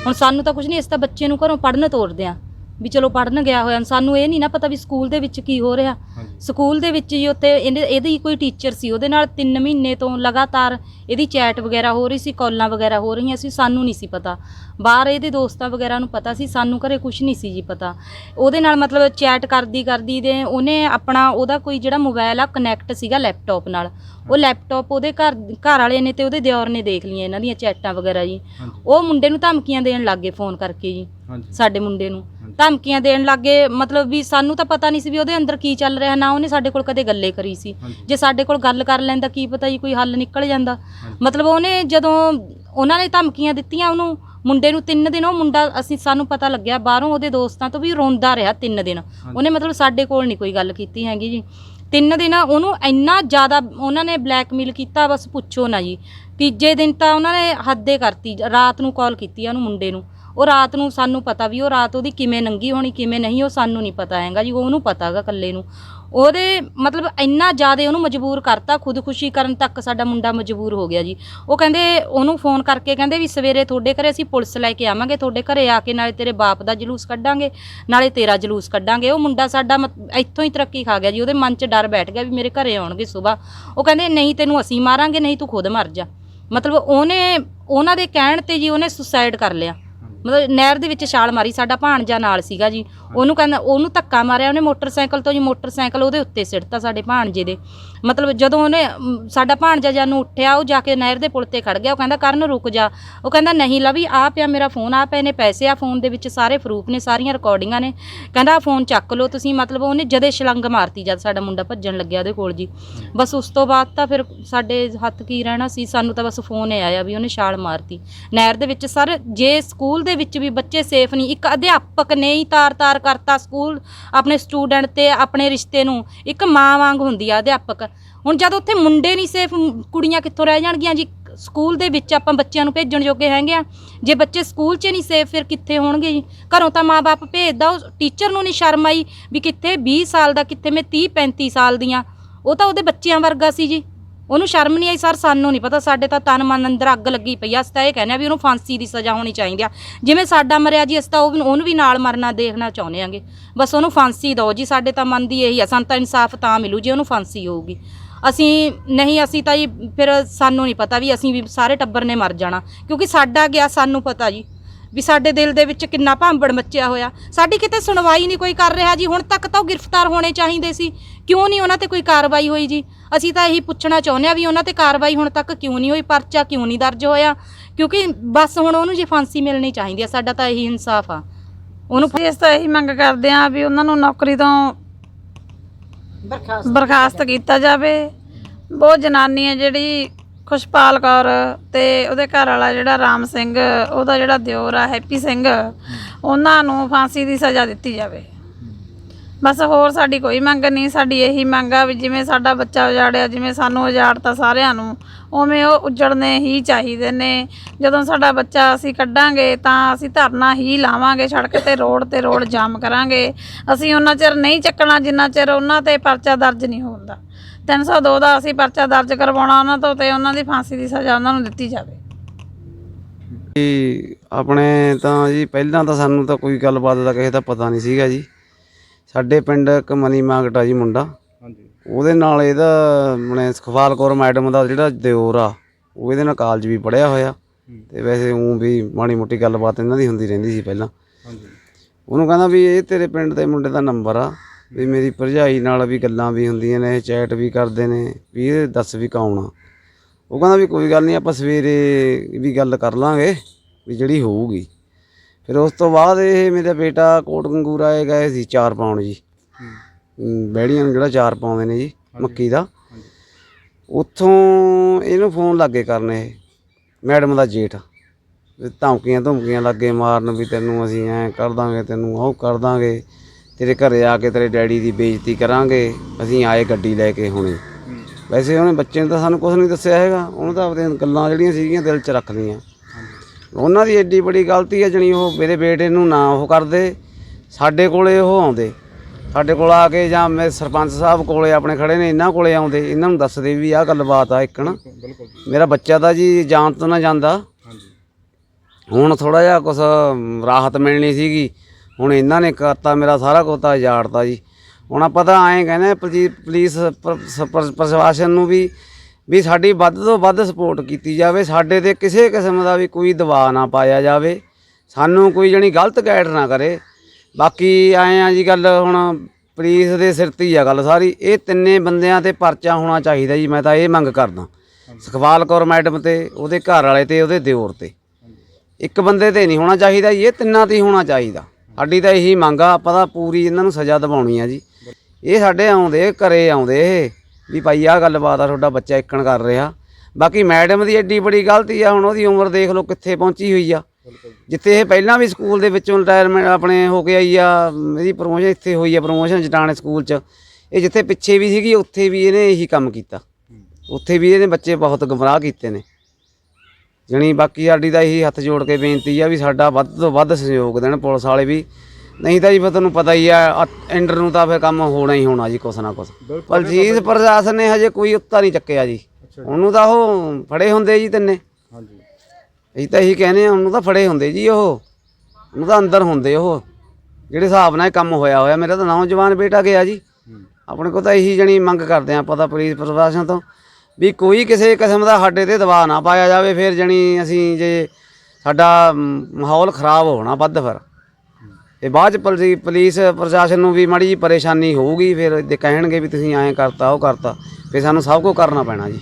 ਹੁਣ ਸਾਨੂੰ ਤਾਂ ਕੁਝ ਨਹੀਂ ਇਸ ਤਾਂ ਬੱਚੇ ਨੂੰ ਘਰੋਂ ਪੜਨ ਤੋਰਦੇ ਆ ਵੀ ਚਲੋ ਪੜਨ ਗਿਆ ਹੋਇਆ। ਸਾਨੂੰ ਇਹ ਨਹੀਂ ਨਾ ਪਤਾ ਵੀ ਸਕੂਲ ਦੇ ਵਿੱਚ ਕੀ ਹੋ ਰਿਹਾ। ਹਾਂਜੀ। ਸਕੂਲ ਦੇ ਵਿੱਚ ਜੀ ਉੱਤੇ ਇਹਨੇ- ਇਹਦੀ ਕੋਈ ਟੀਚਰ ਸੀ। ਉਹਦੇ ਨਾਲ 3 ਮਹੀਨੇ ਤੋਂ ਲਗਾਤਾਰ ਇਹਦੀ ਚੈਟ ਵਗੈਰਾ ਹੋ ਰਹੀ ਸੀ ਕਾਲਾਂ ਵਗੈਰਾ ਹੋ ਰਹੀਆਂ ਸੀ ਸਾਨੂੰ ਨਹੀਂ ਸੀ ਪਤਾ। ਬਾਹਰ ਇਹਦੇ ਦੋਸਤਾਂ ਵਗੈਰਾ ਨੂੰ ਪਤਾ ਸੀ ਸਾਨੂੰ ਘਰੇ ਕੁਝ ਨਹੀਂ ਸੀ ਜੀ ਪਤਾ। ਉਹਦੇ ਨਾਲ ਮਤਲਬ ਚੈਟ ਕਰਦੀ ਕਰਦੀ ਦੇ ਉਹਨੇ ਆਪਣਾ ਉਹਦਾ ਕੋਈ ਜਿਹੜਾ ਮੋਬਾਈਲ ਆ ਕਨੈਕਟ ਸੀਗਾ ਲੈਪਟਾਪ ਨਾਲ। ਉਹ ਲੈਪਟਾਪ ਉਹਦੇ ਘਰ ਘਰ ਵਾਲੇ ਨੇ ਤੇ ਉਹਦੇ ਦਿਓਰ ਨੇ ਦੇਖ ਲਈਆਂ ਇਹਨਾਂ ਦੀਆਂ ਚੈਟਾਂ ਵਗੈਰਾ ਜੀ। ਹਾਂਜੀ। ਉਹ ਮੁੰਡੇ ਨੂੰ ਧਮਕੀਆਂ ਦੇਣ ਲੱਗੇ ਫੋਨ ਕਰਕੇ ਜੀ ਹਾਂਜੀ। ਸਾਡੇ ਮੁੰਡੇ ਨੂੰ। ਧਮਕੀਆਂ ਦੇਣ ਲੱਗੇ ਮਤਲਬ ਵੀ ਸਾਨੂੰ ਤਾਂ ਪਤਾ ਨਹੀਂ ਸੀ ਵੀ ਉਹਦੇ ਅੰਦਰ ਕੀ ਚੱਲ ਰਿਹਾ ਨਾ ਉਹਨੇ ਸਾਡੇ ਕੋਲ ਕਦੇ ਗੱਲੇ ਕਰੀ ਸੀ। ਜੇ ਸਾਡੇ ਕੋਲ ਗੱਲ ਕਰ ਲੈਂਦਾ ਕੀ ਪਤਾ ਜੀ ਕੋਈ ਹੱਲ ਨਿਕਲ ਜਾਂਦਾ। ਮਤਲਬ ਉਹਨੇ ਜਦੋਂ ਉਹਨਾਂ ਨੇ ਧਮਕੀਆਂ ਦਿੱਤੀਆਂ ਉਹਨੂੰ ਮੁੰਡੇ ਨੂੰ ਤਿੰਨ ਦਿਨ ਉਹ ਮੁੰਡਾ ਅਸੀਂ ਸਾਨੂੰ ਪਤਾ ਲੱਗਿਆ ਬਾਹਰੋਂ ਉਹਦੇ ਦੋਸਤਾਂ ਤੋਂ ਵੀ ਰੋਂਦਾ ਰਿਹਾ ਤਿੰਨ ਦਿਨ। ਉਹਨੇ ਮਤਲਬ ਸਾਡੇ ਕੋਲ ਨਹੀਂ ਕੋਈ ਗੱਲ ਕੀਤੀ ਹੈਗੀ ਜੀ। ਤਿੰਨ ਦਿਨ ਉਹਨੂੰ ਇੰਨਾ ਜ਼ਿਆਦਾ ਉਹਨਾਂ ਨੇ ਬਲੈਕਮੇਲ ਕੀਤਾ ਬਸ ਪੁੱਛੋ ਨਾ ਜੀ। ਤੀਜੇ ਦਿਨ ਤਾਂ ਉਹਨਾਂ ਨੇ ਹੱਦੇ ਕਰਤੀ ਰਾਤ ਨੂੰ ਕਾਲ ਕੀਤੀ ਆ ਉਹਨੂੰ ਮੁੰਡੇ ਨੂੰ। ਉਹ ਰਾਤ ਨੂੰ ਸਾਨੂੰ ਪਤਾ ਵੀ ਉਹ ਰਾਤ ਉਹਦੀ ਕਿਵੇਂ ਨੰਗੀ ਹੋਣੀ, ਕਿਵੇਂ ਨਹੀਂ, ਉਹ ਸਾਨੂੰ ਨਹੀਂ ਪਤਾ ਹੈਗਾ ਜੀ ਉਹਨੂੰ ਪਤਾ ਹੈਗਾ ਇਕੱਲੇ ਨੂੰ। ਉਹਦੇ ਮਤਲਬ ਇੰਨਾ ਜ਼ਿਆਦਾ ਉਹਨੂੰ ਮਜਬੂਰ ਕਰਤਾ, ਖੁਦਕੁਸ਼ੀ ਕਰਨ ਤੱਕ ਸਾਡਾ ਮੁੰਡਾ ਮਜਬੂਰ ਹੋ ਗਿਆ ਜੀ। ਉਹ ਕਹਿੰਦੇ ਉਹਨੂੰ ਫੋਨ ਕਰਕੇ ਕਹਿੰਦੇ ਵੀ ਸਵੇਰੇ ਤੁਹਾਡੇ ਘਰੇ ਅਸੀਂ ਪੁਲਿਸ ਲੈ ਕੇ ਆਵਾਂਗੇ, ਤੁਹਾਡੇ ਘਰੇ ਆ ਕੇ ਨਾਲੇ ਤੇਰੇ ਬਾਪ ਦਾ ਜਲੂਸ ਕੱਢਾਂਗੇ, ਨਾਲੇ ਤੇਰਾ ਜਲੂਸ ਕੱਢਾਂਗੇ। ਉਹ ਮੁੰਡਾ ਸਾਡਾ ਮਤ- ਇੱਥੋਂ ਹੀ ਤਰੱਕੀ ਖਾ ਗਿਆ ਜੀ, ਉਹਦੇ ਮਨ 'ਚ ਡਰ ਬੈਠ ਗਿਆ ਵੀ ਮੇਰੇ ਘਰੇ ਆਉਣਗੇ ਸਵੇਰ ਉਹ ਕਹਿੰਦੇ ਨਹੀਂ ਤੈਨੂੰ ਅਸੀਂ ਮਾਰਾਂਗੇ, ਨਹੀਂ ਤੂੰ ਖੁਦ ਮਰ ਜਾ। ਮਤਲਬ ਉਹਨੇ, ਉਹਨਾਂ ਦੇ ਕਹਿਣ ਤੇ ਜੀ ਉਹਨੇ ਸੁਸਾਈਡ ਕਰ ਲਿਆ। ਮਤਲਬ ਨਹਿਰ ਦੇ ਵਿੱਚ ਛਾਲ ਮਾਰੀ, ਸਾਡਾ ਭਾਣਜਾ ਨਾਲ ਸੀਗਾ ਜੀ। ਉਹਨੂੰ ਕਹਿੰਦਾ, ਉਹਨੂੰ ਧੱਕਾ ਮਾਰਿਆ, ਉਹਨੇ ਮੋਟਰਸਾਈਕਲ ਤੋਂ ਜੀ ਮੋਟਰਸਾਈਕਲ ਉਹਦੇ ਉੱਤੇ ਸਿੱਟਤਾ ਸਾਡੇ ਭਾਣਜੇ ਦੇ। ਮਤਲਬ ਜਦੋਂ ਉਹਨੇ ਅਮ, ਸਾਡਾ ਭਾਣਜਾ ਜਾਨੂੰ ਉੱਠਿਆ ਉਹ ਜਾ ਕੇ ਨਹਿਰ ਦੇ ਪੁਲ ਤੇ ਖੜ ਗਿਆ। ਉਹ ਕਹਿੰਦਾ ਕਰਨ ਰੁਕ ਜਾ। ਉਹ ਕਹਿੰਦਾ ਨਹੀਂ ਲਵੀ ਆ ਪਿਆ ਮੇਰਾ ਫੋਨ ਆ ਪਏ ਨੇ ਪੈਸੇ ਆ ਫੋਨ ਦੇ ਵਿੱਚ ਸਾਰੇ ਫਰੂਪ ਨੇ ਸਾਰੀਆਂ ਰਿਕਾਰਡਿੰਗਾਂ ਨੇ। ਕਹਿੰਦਾ ਆਹ ਫੋਨ ਚੱਕ ਲਓ ਤੁਸੀਂ। ਮਤਲਬ ਉਹਨੇ ਜਦੇ ਛਲੰਗ ਮਾਰਤੀ ਜਦ ਸਾਡਾ ਮੁੰਡਾ ਭੱਜਣ ਲੱਗਿਆ ਉਹਦੇ ਕੋਲ ਜੀ। ਬਸ ਉਸ ਤੋਂ ਬਾਅਦ ਤਾਂ ਫਿਰ ਸਾਡੇ ਹੱਥ ਕੀ ਰਹਿਣਾ ਸੀ ਸਾਨੂੰ ਤਾਂ ਬਸ ਫੋਨ ਹੀ ਆਇਆ ਵੀ ਉਹਨੇ ਛਾਲ ਮਾਰਤੀ। ਨਹਿਰ ਦੇ ਵਿੱਚ ਸਰ ਜੇ ਸਕੂਲ ਦੇ ਵਿੱਚ ਵੀ ਬੱਚੇ ਸੇਫ ਨਹੀਂ ਇੱਕ ਅਧਿਆਪਕ ਨੇ ਹੀ ਤਾਰ-ਤਾਰ ਕਰਤਾ ਸਕੂਲ ਆਪਣੇ ਸਟੂਡੈਂਟ ਤੇ ਆਪਣੇ ਰਿਸ਼ਤੇ ਨੂੰ ਇੱਕ ਮਾਂ ਵਾਂਗ ਹੁੰਦੀ ਆ ਅਧਿਆਪਕ। ਹੁਣ ਜਦ ਉੱਥੇ ਮੁੰਡੇ ਨਹੀਂ ਸੇਫ ਕੁੜੀਆਂ ਕਿੱਥੋਂ ਰਹਿ ਜਾਣਗੀਆਂ ਜੀ? ਸਕੂਲ ਦੇ ਵਿੱਚ ਆਪਾਂ ਬੱਚਿਆਂ ਨੂੰ ਭੇਜਣ ਜੋਗੇ ਹੈਗੇ ਆ। ਜੇ ਬੱਚੇ ਸਕੂਲ 'ਚ ਨਹੀਂ ਸੇਫ ਫਿਰ ਕਿੱਥੇ ਹੋਣਗੇ ਜੀ? ਘਰੋਂ ਤਾਂ ਮਾਪੇ ਭੇਜਦਾ, ਉਹ ਟੀਚਰ ਨੂੰ ਨਹੀਂ ਸ਼ਰਮ ਆਈ ਵੀ ਕਿੱਥੇ 20 ਸਾਲ ਦਾ, ਕਿੱਥੇ ਮੈਂ 30 35 ਸਾਲ ਦੀਆਂ। ਉਹ ਤਾਂ ਉਹਦੇ ਬੱਚਿਆਂ ਵਰਗਾ ਸੀ ਜੀ। ਉਹਨੂੰ ਸ਼ਰਮ ਨਹੀਂ ਆਈ, ਸਰ, ਸਾਨੂੰ ਨਹੀਂ ਪਤਾ। ਸਾਡੇ ਤਾਂ ਤਨ ਮਨ ਅੰਦਰ ਅੱਗ ਲੱਗੀ ਪਈ ਆ। ਅਸੀਂ ਤਾਂ ਇਹ ਕਹਿੰਦੇ ਆ ਵੀ ਉਹਨੂੰ ਫਾਂਸੀ ਦੀ ਸਜ਼ਾ ਹੋਣੀ ਚਾਹੀਦੀ ਆ। ਜਿਵੇਂ ਸਾਡਾ ਮਰਿਆ ਜੀ, ਅਸੀਂ ਤਾਂ ਉਹ ਉਹਨੂੰ ਵੀ ਨਾਲ ਮਰਨਾ ਦੇਖਣਾ ਚਾਹੁੰਦੇ ਆਂਗੇ ਬਸ ਉਹਨੂੰ ਫਾਂਸੀ ਦਿਓ ਜੀ। ਸਾਡੇ ਤਾਂ ਮਨ ਦੀ ਇਹੀ ਆ, ਸਾਨੂੰ ਤਾਂ ਇਨਸਾਫ ਤਾਂ ਮਿਲੂ ਜੇ ਉਹਨੂੰ ਫਾਂਸੀ ਹੋਊਗੀ। ਅਸੀਂ ਨਹੀਂ, ਅਸੀਂ ਤਾਂ ਜੀ ਫਿਰ ਸਾਨੂੰ ਨਹੀਂ ਪਤਾ ਵੀ ਅਸੀਂ ਵੀ ਸਾਰੇ ਟੱਬਰ ਨੇ ਮਰ ਜਾਣਾ। ਕਿਉਂਕਿ ਸਾਡਾ ਗਿਆ, ਸਾਨੂੰ ਪਤਾ ਜੀ, ਵੀ ਸਾਡੇ ਦਿਲ ਦੇ ਵਿੱਚ ਕਿੰਨਾ ਭਾਂਬੜ ਮੱਚਿਆ ਹੋਇਆ। ਸਾਡੀ ਕਿਤੇ ਸੁਣਵਾਈ ਨਹੀਂ ਕੋਈ ਕਰ ਰਿਹਾ ਜੀ, ਹੁਣ ਤੱਕ ਤਾਂ ਉਹ ਗ੍ਰਿਫਤਾਰ ਹੋਣੇ ਚਾਹੀਦੇ ਸੀ। ਕਿਉਂ ਨਹੀਂ ਉਹਨਾਂ ਤੇ ਕੋਈ ਕਾਰਵਾਈ ਹੋਈ ਜੀ? ਅਸੀਂ ਤਾਂ ਇਹੀ ਪੁੱਛਣਾ ਚਾਹੁੰਦੇ ਆ ਵੀ ਉਹਨਾਂ ਤੇ ਕਾਰਵਾਈ ਹੁਣ ਤੱਕ ਕਿਉਂ ਨਹੀਂ ਹੋਈ, ਪਰਚਾ ਕਿਉਂ ਨਹੀਂ ਦਰਜ ਹੋਇਆ? ਕਿਉਂਕਿ ਬਸ ਹੁਣ ਉਹਨੂੰ ਜੇ ਫਾਂਸੀ ਮਿਲਣੀ ਚਾਹੀਦੀ ਆ, ਸਾਡਾ ਤਾਂ ਇਹੀ ਇਨਸਾਫ ਆ। ਉਹਨੂੰ ਫੇਸ ਤਾਂ ਇਹੀ ਮੰਗ ਕਰਦੇ ਹਾਂ ਵੀ ਉਹਨਾਂ ਨੂੰ ਨੌਕਰੀ ਤੋਂ ਬਰਖਾਸਤ ਕੀਤਾ ਜਾਵੇ। ਉਹ ਜਨਾਨੀ ਹੈ ਜਿਹੜੀ ਖੁਸ਼ਪਾਲ ਕੌਰ ਤੇ ਉਹਦੇ ਘਰ ਵਾਲਾ ਜਿਹੜਾ ਰਾਮ ਸਿੰਘ, ਉਹਦਾ ਜਿਹੜਾ ਦਿਓਰ ਆ, ਹੈਪੀ ਸਿੰਘ, ਉਹਨਾਂ ਨੂੰ ਫਾਂਸੀ ਦੀ ਸਜ਼ਾ ਦਿੱਤੀ ਜਾਵੇ। ਬਸ ਹੋਰ ਸਾਡੀ ਕੋਈ ਮੰਗ ਨਹੀਂ, ਸਾਡੀ ਇਹੀ ਮੰਗ ਆ ਵੀ ਜਿਵੇਂ ਸਾਡਾ ਬੱਚਾ ਉਜਾੜਿਆ, ਜਿਵੇਂ ਸਾਨੂੰ ਉਜਾੜਤਾ ਸਾਰਿਆਂ ਨੂੰ, ਉਵੇਂ ਉਹ ਉਜੜਨੇ ਹੀ ਚਾਹੀਦੇ ਨੇ। ਜਦੋਂ ਸਾਡਾ ਬੱਚਾ ਅਸੀਂ ਕੱਢਾਂਗੇ ਤਾਂ ਅਸੀਂ ਧਰਨਾ ਹੀ ਲਾਵਾਂਗੇ, ਸੜਕ ਤੇ, ਰੋਡ ਤੇ, ਰੋਡ ਜਾਮ ਕਰਾਂਗੇ। ਅਸੀਂ ਉਹਨਾਂ ਚਿਰ ਨਹੀਂ ਚੱਕਣਾ, ਜਿੰਨਾ ਚਿਰ ਉਹਨਾਂ ਤੇ ਪਰਚਾ ਦਰਜ ਨਹੀਂ ਹੁੰਦਾ। 302 ਦਾ ਅਸੀਂ ਪਰਚਾ ਦਰਜ ਕਰਵਾਉਣਾ ਉਹਨਾਂ ਤੋਂ ਤੇ ਉਹਨਾਂ ਦੀ ਫਾਂਸੀ ਦੀ ਸਜ਼ਾ ਉਹਨਾਂ ਨੂੰ ਦਿੱਤੀ ਜਾਵੇ। ਜੀ, ਆਪਣੇ ਤਾਂ ਜੀ, ਪਹਿਲਾਂ ਤਾਂ ਸਾਨੂੰ ਤਾਂ ਕੋਈ ਗੱਲਬਾਤ ਦਾ ਕਿਸੇ ਦਾ ਪਤਾ ਨਹੀਂ ਸੀਗਾ ਜੀ। ਸਾਡੇ ਪਿੰਡ ਇੱਕ ਮਨੀ ਮਾਗਟਾ ਜੀ ਮੁੰਡਾ। ਹਾਂਜੀ। ਉਹਦੇ ਨਾਲ ਇਹਦਾ ਆਪਣੇ ਸੁਖਪਾਲ ਕੌਰ ਮੈਡਮ ਦਾ ਜਿਹੜਾ ਦਿਓਰ ਆ ਉਹ ਇਹਦੇ ਨਾਲ ਕਾਲਜ ਵੀ ਪੜਿਆ ਹੋਇਆ। ਤੇ ਵੈਸੇ ਉਹ ਵੀ ਮਾੜੀ ਮੋਟੀ ਗੱਲਬਾਤ ਇਹਨਾਂ ਦੀ ਹੁੰਦੀ ਰਹਿੰਦੀ ਸੀ ਪਹਿਲਾਂ। ਹਾਂਜੀ। ਉਹਨੂੰ ਕਹਿੰਦਾ ਵੀ ਇਹ ਤੇਰੇ ਪਿੰਡ ਦੇ ਮੁੰਡੇ ਦਾ ਨੰਬਰ ਆ ਵੀ ਮੇਰੀ ਭਰਜਾਈ ਨਾਲ ਵੀ ਗੱਲਾਂ ਵੀ ਹੁੰਦੀਆਂ ਨੇ ਚੈਟ ਵੀ ਕਰਦੇ ਨੇ ਵੀ ਇਹ ਦੱਸ ਵੀ ਕੌਣ ਆ। ਉਹ ਕਹਿੰਦਾ ਵੀ ਕੋਈ ਗੱਲ ਨਹੀਂ ਆਪਾਂ ਸਵੇਰੇ ਵੀ ਗੱਲ ਕਰ ਲਾਂਗੇ ਵੀ ਜਿਹੜੀ ਹੋਊਗੀ। ਫਿਰ ਉਸ ਤੋਂ ਬਾਅਦ ਇਹ ਮੇਰਾ ਬੇਟਾ ਕੋਟ ਗੰਗੂਰਾ ਇਹ ਗਏ ਸੀ ਚਾਰ ਪਾਉਣ ਜੀ। ਬੈੜੀਆਂ ਨੂੰ ਜਿਹੜਾ ਚਾਰ ਪਾਉਂਦੇ ਨੇ ਜੀ ਮੱਕੀ ਦਾ। ਉੱਥੋਂ ਇਹਨੂੰ ਫੋਨ ਲੱਗੇ ਕਰਨੇ ਇਹ ਮੈਡਮ ਦਾ ਜੇਠ। ਧਮਕੀਆਂ ਧਮਕੀਆਂ ਲੱਗੇ ਮਾਰਨ ਵੀ ਤੈਨੂੰ ਅਸੀਂ ਐਂ ਕਰ ਦਾਂਗੇ ਤੈਨੂੰ ਉਹ ਕਰ ਦਾਂਗੇ। ਤੇਰੇ ਘਰੇ ਆ ਕੇ ਤੇਰੇ ਡੈਡੀ ਦੀ ਬੇਇੱਜ਼ਤੀ ਕਰਾਂਗੇ ਅਸੀਂ ਆਏ ਗੱਡੀ ਲੈ ਕੇ ਹੁਣੇ। ਵੈਸੇ ਉਹਨੇ ਬੱਚੇ ਨੇ ਤਾਂ ਸਾਨੂੰ ਕੁਝ ਨਹੀਂ ਦੱਸਿਆ ਹੈਗਾ ਉਹਨੂੰ ਤਾਂ ਆਪਣੀਆਂ ਗੱਲਾਂ ਜਿਹੜੀਆਂ ਸੀਗੀਆਂ ਦਿਲ 'ਚ ਰੱਖ ਲਈਆਂ ਉਹਨਾਂ ਦੀ ਐਡੀ ਬੜੀ ਗਲਤੀ ਹੈ ਜਣੀ ਉਹ ਮੇਰੇ ਬੇਟੇ ਨੂੰ ਨਾ ਉਹ ਕਰਦੇ ਸਾਡੇ ਕੋਲੇ ਉਹ ਆਉਂਦੇ। ਸਾਡੇ ਕੋਲ ਆ ਕੇ ਜਾਂ ਮੈਂ ਸਰਪੰਚ ਸਾਹਿਬ ਕੋਲੇ ਆਪਣੇ ਖੜੇ ਨੇ ਇਹਨਾਂ ਕੋਲੇ ਆਉਂਦੇ ਇਹਨਾਂ ਨੂੰ ਦੱਸਦੇ ਵੀ ਆਹ ਗੱਲਬਾਤ ਆ ਬਿਲਕੁਲ ਜੀ। ਮੇਰਾ ਬੱਚਾ ਤਾਂ ਜੀ ਜਾਨ ਤੋਂ ਨਾ ਜਾਂਦਾ। ਹਾਂਜੀ। ਹੁਣ ਥੋੜਾ ਜਿਹਾ ਕੁਛ ਰਾਹਤ ਮਿਲਣੀ ਸੀਗੀ। ਹੁਣ ਇਹਨਾਂ ਨੇ ਕਰਤਾ ਮੇਰਾ ਸਾਰਾ ਕੁਝ ਤਾਂ ਉਜਾੜਤਾ ਜੀ। ਹੁਣ ਆਪਾਂ ਤਾਂ ਐਂ ਕਹਿੰਦੇ ਪੁਲਿ- ਪੁਲਿਸ ਪ੍ਰਸ਼ਾਸਨ ਨੂੰ ਵੀ ਵੀ ਸਾਡੀ ਵੱਧ ਤੋਂ ਵੱਧ ਸਪੋਰਟ ਕੀਤੀ ਜਾਵੇ ਸਾਡੇ ਤੇ ਕਿਸੇ ਕਿਸਮ ਦਾ ਵੀ ਕੋਈ ਦਬਾਅ ਨਾ ਪਾਇਆ ਜਾਵੇ। ਸਾਨੂੰ ਕੋਈ ਜਣੀ ਗਲਤ ਗਾਈਡ ਨਾ ਕਰੇ। ਬਾਕੀ ਐਂ ਆ ਜੀ ਗੱਲ ਹੁਣ ਪੁਲਿਸ ਦੇ ਸਿਰ ਤੇ ਹੀ ਆ ਗੱਲ ਸਾਰੀ। ਇਹ ਤਿੰਨੇ ਬੰਦਿਆਂ ਤੇ ਪਰਚਾ ਹੋਣਾ ਚਾਹੀਦਾ ਜੀ ਮੈਂ ਤਾਂ ਇਹ ਮੰਗ ਕਰਦਾ। ਸੁਖਪਾਲ ਕੌਰ ਮੈਡਮ ਤੇ ਉਹਦੇ ਘਰ ਵਾਲੇ ਤੇ ਉਹਦੇ ਦਿਓਰ ਤੇ। ਇੱਕ ਬੰਦੇ ਤੇ ਨਹੀਂ ਹੋਣਾ ਚਾਹੀਦਾ ਜੀ, ਇਹ ਤਿੰਨਾਂ ਤੇ ਹੀ ਹੋਣਾ ਚਾਹੀਦਾ। ਸਾਡੀ ਤਾਂ ਇਹੀ ਮੰਗ ਆ ਆਪਾਂ ਤਾਂ ਪੂਰੀ ਇਹਨਾਂ ਨੂੰ ਸਜ਼ਾ ਦਿਵਾਉਣੀ ਆ ਜੀ। ਇਹ ਸਾਡੇ ਆਉਂਦੇ ਘਰੇ ਆਉਂਦੇ ਇਹ। ਵੀ ਭਾਈ ਆਹ ਗੱਲਬਾਤ ਆ ਤੁਹਾਡਾ ਬੱਚਾ ਇੱਕਣ ਕਰ ਰਿਹਾ। ਬਾਕੀ ਮੈਡਮ ਦੀ ਐਡੀ ਬੜੀ ਗਲਤੀ ਆ ਹੁਣ ਉਹਦੀ ਉਮਰ ਦੇਖ ਲਓ ਕਿੱਥੇ ਪਹੁੰਚੀ ਹੋਈ ਆ। ਜਿੱਥੇ ਇਹ ਪਹਿਲਾਂ ਵੀ ਸਕੂਲ ਦੇ ਵਿੱਚੋਂ ਰਿਟਾਇਰਮੈਂਟ ਆਪਣੇ ਹੋ ਕੇ ਆਈ ਆ ਇਹਦੀ ਪ੍ਰੋਮੋਸ਼ਨ ਇੱਥੇ ਹੋਈ ਆ ਪ੍ਰੋਮੋਸ਼ਨ ਜਟਾਣੇ ਸਕੂਲ 'ਚ। ਇਹ ਜਿੱਥੇ ਪਿੱਛੇ ਵੀ ਸੀਗੀ ਉੱਥੇ ਵੀ ਇਹਨੇ ਇਹੀ ਕੰਮ ਕੀਤਾ। ਉੱਥੇ ਵੀ ਇਹਨੇ ਬੱਚੇ ਬਹੁਤ ਗੁੰਮਰਾਹ ਕੀਤੇ ਨੇ। ਜਣੀ ਬਾਕੀ ਸਾਡੀ ਤਾਂ ਇਹੀ ਹੱਥ ਜੋੜ ਕੇ ਬੇਨਤੀ ਆ ਵੀ ਸਾਡਾ ਵੱਧ ਤੋਂ ਵੱਧ ਸਹਿਯੋਗ ਦੇਣ। ਪੁਲਿਸ ਵਾਲੇ ਵੀ ਨਹੀਂ ਤਾਂ ਜੀ ਫਿਰ ਤੁਹਾਨੂੰ ਪਤਾ ਹੀ ਆ ਐਂਡਰ ਨੂੰ ਤਾਂ ਫਿਰ ਕੰਮ ਹੋਣਾ ਹੀ ਹੋਣਾ ਜੀ ਕੁਛ ਨਾ ਕੁਛ। ਪੁਲਿਸ ਪ੍ਰਸ਼ਾਸਨ ਨੇ ਹਜੇ ਕੋਈ ਉੱਤਾ ਨਹੀਂ ਚੱਕਿਆ ਜੀ। ਉਹਨੂੰ ਤਾਂ ਉਹ ਫੜੇ ਹੁੰਦੇ ਜੀ ਤਿੰਨੇ। ਹਾਂਜੀ। ਅਸੀਂ ਤਾਂ ਇਹੀ ਕਹਿੰਦੇ ਆ ਉਹਨੂੰ ਤਾਂ ਫੜੇ ਹੁੰਦੇ ਜੀ ਉਹ। ਉਹਨੂੰ ਤਾਂ ਅੰਦਰ ਹੁੰਦੇ ਉਹ। ਜਿਹੜੇ ਹਿਸਾਬ ਨਾਲ ਇਹ ਕੰਮ ਹੋਇਆ ਹੋਇਆ ਮੇਰਾ ਤਾਂ ਨੌਜਵਾਨ ਬੇਟਾ ਗਿਆ ਜੀ। ਆਪਣੇ ਕੋਲ ਤਾਂ ਇਹੀ ਜਣੀ ਮੰਗ ਕਰਦੇ ਆ ਪਤਾ ਪੁਲਿਸ ਪ੍ਰਸ਼ਾਸਨ ਤੋਂ ਵੀ ਕੋਈ ਕਿਸੇ ਕਿਸਮ ਦਾ ਸਾਡੇ ਤੇ ਦਬਾਅ ਨਾ ਪਾਇਆ ਜਾਵੇ ਫਿਰ ਜਣੀ ਅਸੀਂ ਜੇ ਸਾਡਾ ਮਾਹੌਲ ਖਰਾਬ ਹੋਣਾ ਵੱਧ ਫਿਰ। ਤੇ ਬਾਅਦ ਚ ਪੁਲਿਸ ਪੁਲਿਸ ਪ੍ਰਸ਼ਾਸਨ ਨੂੰ ਵੀ ਮਾੜੀ ਜੀ ਪਰੇਸ਼ਾਨੀ ਹੋਊਗੀ ਫਿਰ ਜੇ ਕਹਿਣਗੇ ਵੀ ਤੁਸੀਂ ਐਂ ਕਰਤਾ ਉਹ ਕਰਤਾ ਫਿਰ ਸਾਨੂੰ ਸਭ ਕੁਝ ਕਰਨਾ ਪੈਣਾ ਜੀ।